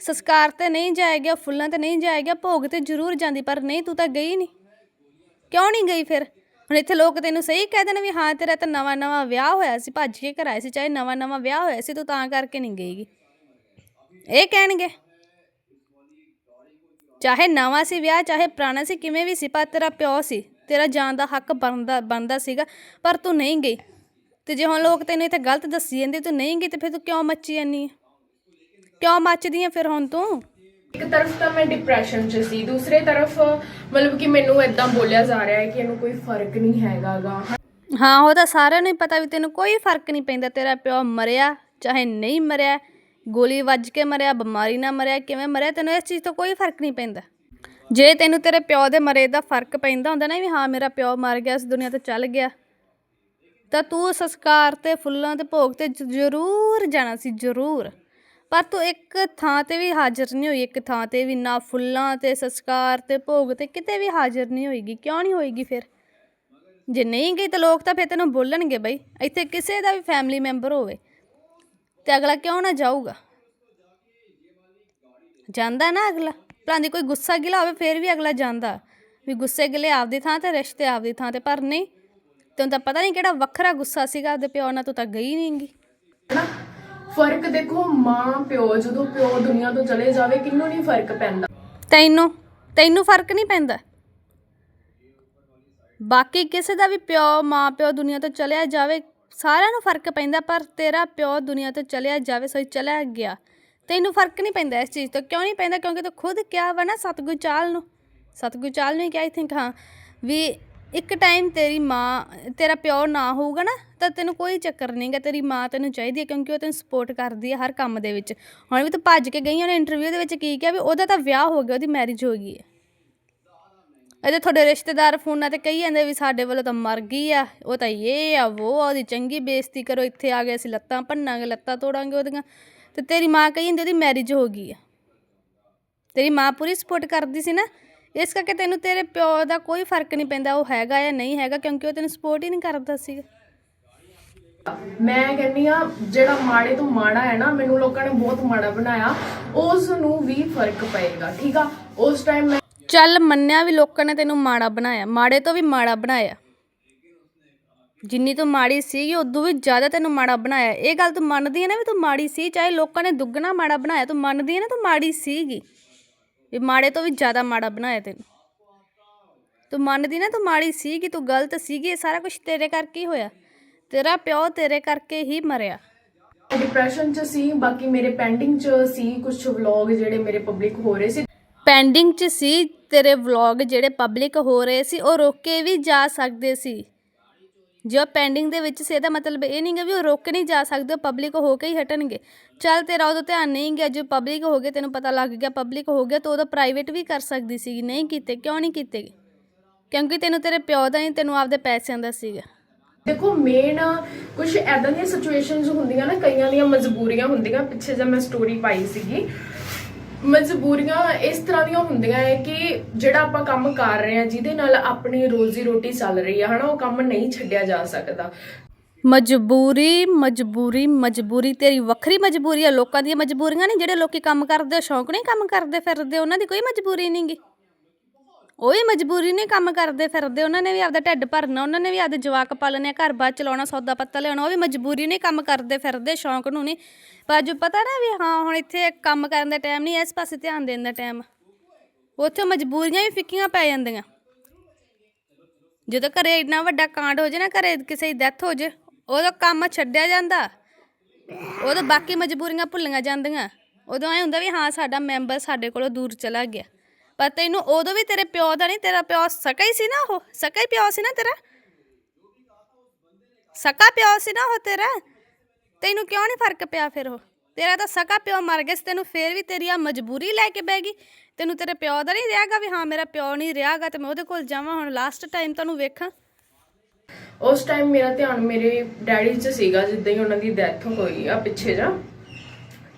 ਸੰਸਕਾਰ ਤੇ ਨਹੀਂ ਜਾਏਗਾ ਫੁੱਲਾਂ ਤੇ ਨਹੀਂ ਜਾਏਗਾ ਭੋਗ ਤੇ ਜ਼ਰੂਰ ਜਾਂਦੀ, ਪਰ ਨਹੀਂ, ਤੂੰ ਤਾਂ ਗਈ ਨਹੀਂ। ਕਿਉਂ ਨਹੀਂ ਗਈ ਫਿਰ? ਹੁਣ ਇੱਥੇ ਲੋਕ ਤੈਨੂੰ ਸਹੀ ਕਹਿ ਦੇਣ ਵੀ, ਹਾਂ, ਤੇਰਾ ਤਾਂ ਨਵਾਂ ਨਵਾਂ ਵਿਆਹ ਹੋਇਆ ਸੀ, ਭੱਜ ਕੇ ਘਰ ਆਏ ਸੀ, ਚਾਹੇ ਨਵਾਂ ਨਵਾਂ ਵਿਆਹ ਹੋਇਆ ਸੀ, ਤੂੰ ਤਾਂ ਕਰਕੇ ਨਹੀਂ ਗਈਗੀ। ਇਹ ਕਹਿਣਗੇ, ਚਾਹੇ ਨਵਾਂ ਸੀ ਵਿਆਹ, ਚਾਹੇ ਪੁਰਾਣਾ ਸੀ, ਕਿਵੇਂ ਵੀ ਸੀ, ਪਰ ਤੇਰਾ ਪਿਓ ਸੀ, ਤੇਰਾ ਜਾਣ ਦਾ ਹੱਕ ਬਣਦਾ ਬਣਦਾ ਸੀਗਾ, ਪਰ ਤੂੰ ਨਹੀਂ ਗਈ। ਤੇ ਜੇ ਹੁਣ ਲੋਕ ਤੈਨੂੰ ਇੱਥੇ ਗਲਤ ਦੱਸੀ ਜਾਂਦੇ ਤੂੰ ਨਹੀਂ ਗਈ ਤੇ ਫਿਰ ਤੂੰ ਕਿਉਂ ਮੱਚੀ ਜਾਂਦੀ ਹੈ ਕਿਉਂ ਮੱਚਦੀ ਹੈ ਫਿਰ ਹੁਣ ਤੂੰ? ਇੱਕ ਤਰਫ ਤਾਂ ਮੈਂ ਡਿਪਰੈਸ਼ਨ 'ਚ ਸੀ ਦੂਸਰੇ ਤਰਫ ਮਤਲਬ ਕਿ ਮੈਨੂੰ ਇਦਾਂ ਬੋਲਿਆ ਜਾ ਰਿਹਾ ਹੈ ਕਿ ਇਹਨੂੰ ਕੋਈ ਫ਼ਰਕ ਨਹੀਂ ਹੈਗਾਗਾ। ਹਾਂ ਉਹ ਤਾਂ ਸਾਰਿਆਂ ਨੂੰ ਹੀ ਪਤਾ ਵੀ ਤੈਨੂੰ ਕੋਈ ਫ਼ਰਕ ਨਹੀਂ ਪੈਂਦਾ ਤੇਰਾ ਪਿਓ ਮਰਿਆ ਚਾਹੇ ਨਹੀਂ ਮਰਿਆ ਗੋਲੀ ਵੱਜ ਕੇ ਮਰਿਆ ਬਿਮਾਰੀ ਨਾਲ ਮਰਿਆ ਕਿਵੇਂ ਮਰਿਆ ਤੈਨੂੰ ਇਸ ਚੀਜ਼ ਤੋਂ ਕੋਈ ਫ਼ਰਕ ਨਹੀਂ ਪੈਂਦਾ। ਜੇ ਤੈਨੂੰ ਤੇਰੇ ਪਿਓ ਦੇ ਮਰੇ ਦਾ ਫ਼ਰਕ ਪੈਂਦਾ ਹੁੰਦਾ ਨਾ ਵੀ ਹਾਂ ਮੇਰਾ ਪਿਓ ਮਰ ਗਿਆ ਇਸ ਦੁਨੀਆ ਤੋਂ ਚੱਲ ਗਿਆ ਤਾਂ ਤੂੰ ਸੰਸਕਾਰ ਤੇ ਫੁੱਲਾਂ ਤੇ ਭੋਗ ਤੇ ਜ਼ਰੂਰ ਜਾਣਾ ਸੀ, ਜ਼ਰੂਰ। ਪਰ ਤੂੰ ਇੱਕ ਥਾਂ ਤੇ ਵੀ ਹਾਜ਼ਰ ਨਹੀਂ ਹੋਈ, ਇੱਕ ਥਾਂ ਤੇ ਵੀ ਨਾ ਫੁੱਲਾਂ ਤੇ ਸੰਸਕਾਰ ਤੇ ਭੋਗ ਤੇ ਕਿਤੇ ਵੀ ਹਾਜ਼ਰ ਨਹੀਂ ਹੋਏਗੀ। ਕਿਉਂ ਨਹੀਂ ਹੋਏਗੀ ਫਿਰ? ਜੇ ਨਹੀਂ ਗਈ ਤਾਂ ਲੋਕ ਤਾਂ ਫਿਰ ਤੈਨੂੰ ਬੋਲਣਗੇ ਬਈ, ਇੱਥੇ ਕਿਸੇ ਦਾ ਵੀ ਫੈਮਿਲੀ ਮੈਂਬਰ ਹੋਵੇ। ਤੇ ਅਗਲਾ ਕਿਉਂ ਨਾ ਜਾਊਗਾ? ਜਾਂਦਾ ਨਾ ਅਗਲਾ। ਭਲਾਂ ਦੀ ਕੋਈ ਗੁੱਸਾ ਗਿਲਾ ਹੋਵੇ, ਫਿਰ ਵੀ ਅਗਲਾ ਜਾਂਦਾ। ਵੀ ਗੁੱਸੇ ਗਿਲੇ ਆਪਦੀ ਥਾਂ ਤੇ, ਰਿਸ਼ਤੇ ਆਪਦੀ ਥਾਂ ਤੇ, ਪਰ ਨਹੀਂ ਤੈਨੂੰ ਤਾਂ ਪਤਾ ਨਹੀਂ ਕਿਹੜਾ ਵੱਖਰਾ ਗੁੱਸਾ ਸੀਗਾ ਆਪਦੇ ਪਿਓ ਨਾਲ ਤੂੰ ਤਾਂ ਗਈ ਨਹੀਂਗੀ ਹਨਾ ਫ਼ਰਕ ਦੇਖੋ ਮਾਂ ਪਿਓ ਜਦੋਂ ਪਿਓ ਦੁਨੀਆ ਤੋਂ ਚਲੇ ਜਾਵੇ ਕਿੰਨੂੰ ਨਹੀਂ ਫ਼ਰਕ ਪੈਂਦਾ। ਤੈਨੂੰ ਤੈਨੂੰ ਫ਼ਰਕ ਨਹੀਂ ਪੈਂਦਾ। ਬਾਕੀ ਕਿਸੇ ਦਾ ਵੀ ਪਿਓ ਮਾਂ ਪਿਓ ਦੁਨੀਆ ਤੋਂ ਚਲਿਆ ਜਾਵੇ ਸਾਰਿਆਂ ਨੂੰ ਫ਼ਰਕ ਪੈਂਦਾ ਪਰ ਤੇਰਾ ਪਿਓ ਦੁਨੀਆ ਤੋਂ ਚਲਿਆ ਜਾਵੇ ਸੋਈ ਚਲਿਆ ਗਿਆ। ਤੈਨੂੰ ਫ਼ਰਕ ਨਹੀਂ ਪੈਂਦਾ ਇਸ ਚੀਜ਼ ਤੋਂ। ਕਿਉਂ ਨਹੀਂ ਪੈਂਦਾ? ਕਿਉਂਕਿ ਤੂੰ ਖੁਦ ਕਿਹਾ ਵਾ ਨਾ ਸਤਗੁਰ ਚਾਲ ਨੂੰ। ਸਤਗੁਰ ਚਾਲ ਨੂੰ ਕਿਹਾ ਆਈ ਥਿੰਕ ਹਾਂ ਵੀ ਇੱਕ ਟਾਈਮ ਤੇਰੀ ਮਾਂ, ਤੇਰਾ ਪਿਓ ਨਾ ਹੋਊਗਾ ਨਾ, ਤਾਂ ਤੈਨੂੰ ਕੋਈ ਚੱਕਰ ਨਹੀਂਗਾ ਤੇਰੀ ਮਾਂ ਤੈਨੂੰ ਚਾਹੀਦੀ ਹੈ ਕਿਉਂਕਿ ਉਹ ਤੈਨੂੰ ਸਪੋਰਟ ਕਰਦੀ ਹੈ ਹਰ ਕੰਮ ਦੇ ਵਿੱਚ। ਹੁਣ ਵੀ ਤੂੰ ਭੱਜ ਕੇ ਗਈ, ਉਹਨੇ ਇੰਟਰਵਿਊ ਦੇ ਵਿੱਚ ਕੀ ਕਿਹਾ ਵੀ ਉਹਦਾ ਤਾਂ ਵਿਆਹ ਹੋ ਗਿਆ, ਉਹਦੀ ਮੈਰਿਜ ਹੋ ਗਈ ਹੈ। ਇਹਦੇ ਤੁਹਾਡੇ ਰਿਸ਼ਤੇਦਾਰ ਫੋਨਾਂ ਤੇ ਕਹੀ ਜਾਂਦੇ ਵੀ ਸਾਡੇ ਵੱਲੋਂ ਤਾਂ ਮਰ ਗਈ ਆ, ਉਹ ਤਾਂ ਇਹ ਆ ਉਹ ਆ, ਉਹਦੀ ਚੰਗੀ ਬੇਇੱਜ਼ਤੀ ਕਰੋ, ਇੱਥੇ ਆ ਗਏ ਅਸੀਂ ਲੱਤਾਂ ਭੰਨਾਂਗੇ, ਲੱਤਾਂ ਤੋੜਾਂਗੇ ਉਹਦੀਆਂ। ਤੇ ਤੇਰੀ ਮਾਂ ਕਹੀ ਜਾਂਦੀ ਉਹਦੀ ਮੈਰਿਜ ਹੋ ਗਈ ਆ। ਤੇਰੀ ਮਾਂ ਪੂਰੀ ਸਪੋਰਟ ਕਰਦੀ ਸੀ ਨਾ ਇਸ ਕਰਕੇ ਤੈਨੂੰ ਤੇਰੇ ਪਿਓ ਦਾ ਕੋਈ ਫ਼ਰਕ ਨਹੀਂ ਪੈਂਦਾ ਉਹ ਹੈਗਾ ਜਾਂ ਨਹੀਂ ਹੈਗਾ ਕਿਉਂਕਿ ਉਹ ਤੈਨੂੰ ਸਪੋਰਟ ਹੀ ਨਹੀਂ ਕਰਦਾ ਸੀਗਾ। ਮੈਂ ਕਹਿੰਨੀ ਆ ਜਿਹੜਾ ਮਾੜੇ ਤੋਂ ਮਾੜਾ ਹੈ ਨਾ ਮੈਨੂੰ ਲੋਕਾਂ ਨੇ ਬਹੁਤ ਮਾੜਾ ਬਣਾਇਆ ਉਸ ਨੂੰ ਵੀ ਫ਼ਰਕ ਪਏਗਾ ਠੀਕ ਆ? ਉਸ ਟਾਈਮ ਮੈਂ ਚੱਲ ਮੰਨਿਆ ਵੀ ਲੋਕਾਂ ਨੇ ਤੈਨੂੰ ਮਾੜਾ ਬਣਾਇਆ ਮਾੜੇ ਤੋਂ ਵੀ ਮਾੜਾ ਬਣਾਇਆ। ਜਿੰਨੀ ਤੂੰ ਮਾੜੀ ਸੀਗੀ ਉਦੋਂ ਵੀ ਜ਼ਿਆਦਾ ਤੈਨੂੰ ਮਾੜਾ ਬਣਾਇਆ। ਇਹ ਗੱਲ ਤੂੰ ਮੰਨਦੀ ਹੈ ਨਾ ਵੀ ਤੂੰ ਮਾੜੀ ਸੀ ਚਾਹੇ ਲੋਕਾਂ ਨੇ ਦੁੱਗਣਾ ਮਾੜਾ ਬਣਾਇਆ ਤੂੰ ਮੰਨਦੀ ਹੈ ਨਾ ਤੂੰ ਮਾੜੀ ਸੀਗੀ। ਵੀ ਮਾੜੇ ਤੋਂ ਵੀ ਜ਼ਿਆਦਾ ਮਾੜਾ ਬਣਾਇਆ ਤੈਨੂੰ। ਤੂੰ ਮੰਨਦੀ ਨਾ ਤੂੰ ਮਾੜੀ ਸੀਗੀ ਤੂੰ ਗਲਤ ਸੀਗੀ ਇਹ ਸਾਰਾ ਕੁਝ ਤੇਰੇ ਕਰਕੇ ਹੀ ਹੋਇਆ। ਤੇਰਾ ਪਿਓ ਤੇਰੇ ਕਰਕੇ ਹੀ ਮਰਿਆ। ਡਿਪਰੈਸ਼ਨ 'ਚ ਸੀ ਬਾਕੀ ਮੇਰੇ ਪੈਂਡਿੰਗ 'ਚ ਸੀ ਕੁਝ ਵਲੌਗ ਜਿਹੜੇ ਮੇਰੇ ਪਬਲਿਕ ਹੋ ਰਹੇ ਸੀ। ਪੈਂਡਿੰਗ 'ਚ ਸੀ ਤੇਰੇ ਵਲੌਗ ਜਿਹੜੇ ਪਬਲਿਕ ਹੋ ਰਹੇ ਸੀ ਉਹ ਰੋਕੇ ਵੀ ਜਾ ਸਕਦੇ ਸੀ। ਜੋ ਪੈਂਡਿੰਗ ਦੇ ਵਿੱਚ ਸੀ, ਇਹਦਾ ਮਤਲਬ ਇਹ ਨਹੀਂ ਗਾ ਵੀ ਉਹ ਰੋਕ ਨਹੀਂ ਜਾ ਸਕਦੇ, ਉਹ ਪਬਲਿਕ ਹੋ ਕੇ ਹੀ ਹਟਣਗੇ। ਚੱਲ ਤੇਰਾ ਉਦੋਂ ਧਿਆਨ ਨਹੀਂ ਗਿਆ, ਜੋ ਪਬਲਿਕ ਹੋ ਗਏ, ਤੈਨੂੰ ਪਤਾ ਲੱਗ ਗਿਆ ਪਬਲਿਕ ਹੋ ਗਿਆ, ਤਾਂ ਉਹਦਾ ਪ੍ਰਾਈਵੇਟ ਵੀ ਕਰ ਸਕਦੀ ਸੀਗੀ। ਨਹੀਂ ਕੀਤੇ, ਕਿਉਂ ਨਹੀਂ ਕੀਤੇ? ਕਿਉਂਕਿ ਤੈਨੂੰ ਤੇਰੇ ਪਿਓ ਦਾ ਨਹੀਂ ਤੈਨੂੰ ਆਪਦੇ ਪੈਸਿਆਂ ਦਾ ਸੀਗਾ। ਦੇਖੋ ਮੇਨ ਕੁਝ ਐਦਾਂ ਦੀਆਂ ਸਿਚੁਏਸ਼ਨਸ ਹੁੰਦੀਆਂ ਨਾ, ਕਈਆਂ ਦੀਆਂ ਮਜਬੂਰੀਆਂ ਹੁੰਦੀਆਂ। ਪਿੱਛੇ ਜੇ ਮੈਂ ਸਟੋਰੀ ਪਾਈ ਸੀਗੀ। ਮਜਬੂਰੀਆਂ ਇਸ ਤਰ੍ਹਾਂ ਦੀਆਂ ਹੁੰਦੀਆਂ ਹੈ ਕਿ ਜਿਹੜਾ ਆਪਾਂ ਕੰਮ ਕਰ ਰਹੇ ਹਾਂ ਜਿਹਦੇ ਨਾਲ ਆਪਣੀ ਰੋਜ਼ੀ ਰੋਟੀ ਚੱਲ ਰਹੀ ਹੈ ਹਨਾ ਉਹ ਕੰਮ ਨਹੀਂ ਛੱਡਿਆ ਜਾ ਸਕਦਾ। ਮਜਬੂਰੀ ਮਜਬੂਰੀ ਮਜਬੂਰੀ ਤੇਰੀ ਵੱਖਰੀ ਮਜਬੂਰੀ ਆ ਲੋਕਾਂ ਦੀਆਂ ਮਜਬੂਰੀਆਂ ਨਹੀਂ ਜਿਹੜੇ ਲੋਕੀ ਕੰਮ ਕਰਦੇ ਆ, ਸ਼ੌਂਕ ਨਹੀਂ ਕੰਮ ਕਰਦੇ ਫਿਰਦੇ ਉਹਨਾਂ ਦੀ ਕੋਈ ਮਜਬੂਰੀ ਨਹੀਂਗੀ ਉਹ ਵੀ ਮਜਬੂਰੀ ਨਹੀਂ ਕੰਮ ਕਰਦੇ ਫਿਰਦੇ ਉਹਨਾਂ ਨੇ ਵੀ ਆਪਦਾ ਢਿੱਡ ਭਰਨਾ ਉਹਨਾਂ ਨੇ ਵੀ ਆਪਦੇ ਜਵਾਕ ਪਾਲਣੇ ਆ, ਘਰ-ਬਾਰ ਚਲਾਉਣਾ ਸੌਦਾ ਪੱਤਾ ਲਿਆਉਣਾ ਉਹ ਵੀ ਮਜਬੂਰੀ ਨਹੀਂ ਕੰਮ ਕਰਦੇ ਫਿਰਦੇ ਸ਼ੌਂਕ ਨੂੰ ਨਹੀਂ। ਪਰ ਜੋ ਪਤਾ ਨਾ ਵੀ ਹਾਂ ਹੁਣ ਇੱਥੇ ਕੰਮ ਕਰਨ ਦਾ ਟਾਈਮ ਨਹੀਂ ਇਸ ਪਾਸੇ ਧਿਆਨ ਦੇਣ ਦਾ ਟਾਈਮ ਉੱਥੇ ਮਜਬੂਰੀਆਂ ਵੀ ਫਿੱਕੀਆਂ ਪੈ ਜਾਂਦੀਆਂ। ਜਦੋਂ ਘਰੇ ਇੰਨਾ ਵੱਡਾ ਕਾਂਡ ਹੋ ਜੇ ਨਾ ਘਰੇ ਕਿਸੇ ਦੀ ਡੈਥ ਹੋ ਜੇ ਉਦੋਂ ਕੰਮ ਛੱਡਿਆ ਜਾਂਦਾ। ਉਦੋਂ ਬਾਕੀ ਮਜਬੂਰੀਆਂ ਭੁੱਲੀਆਂ ਜਾਂਦੀਆਂ। ਉਦੋਂ ਐ ਹੁੰਦਾ ਵੀ ਹਾਂ ਸਾਡਾ ਮੈਂਬਰ ਸਾਡੇ ਕੋਲੋਂ ਦੂਰ ਚਲਾ ਗਿਆ। ਪਰ ਤੈਨੂੰ ਉਦੋਂ ਵੀ ਤੇਰੇ ਪਿਓ ਦਾ ਨਹੀਂ, ਤੇਰਾ ਪਿਓ ਸਕਾ ਹੀ ਸੀ ਨਾ ਉਹ? ਸਕਾ ਹੀ ਪਿਓ ਸੀ ਨਾ ਤੇਰਾ? ਸਕਾ ਪਿਓ ਸੀ ਨਾ ਉਹ ਤੇਰਾ? ਤੈਨੂੰ ਕਿਉਂ ਨਹੀਂ ਫ਼ਰਕ ਪਿਆ ਫਿਰ ਉਹ? ਤੇਰਾ ਤਾਂ ਸਕਾ ਪਿਓ ਮਰ ਗਿਆ ਸੀ, ਤੈਨੂੰ ਫੇਰ ਵੀ ਤੇਰੀ ਆ ਮਜਬੂਰੀ ਲੈ ਕੇ ਬਹਿ ਗਈ। ਤੈਨੂੰ ਤੇਰੇ ਪਿਓ ਦਾ ਨਹੀਂ ਰਿਹਾਗਾ ਵੀ ਹਾਂ, ਮੇਰਾ ਪਿਓ ਨਹੀਂ ਰਿਹਾਗਾ ਤੇ ਮੈਂ ਉਹਦੇ ਕੋਲ ਜਾਵਾਂ, ਹੁਣ ਲਾਸਟ ਟਾਈਮ ਤੈਨੂੰ ਵੇਖਾਂ। ਉਸ ਟਾਈਮ ਮੇਰਾ ਧਿਆਨ ਮੇਰੇ ਡੈਡੀ 'ਚ ਸੀਗਾ, ਜਿੱਦਾਂ ਹੀ ਉਹਨਾਂ ਦੀ ਡੈਥ ਹੋਈ ਆ ਪਿੱਛੇ ਜਾ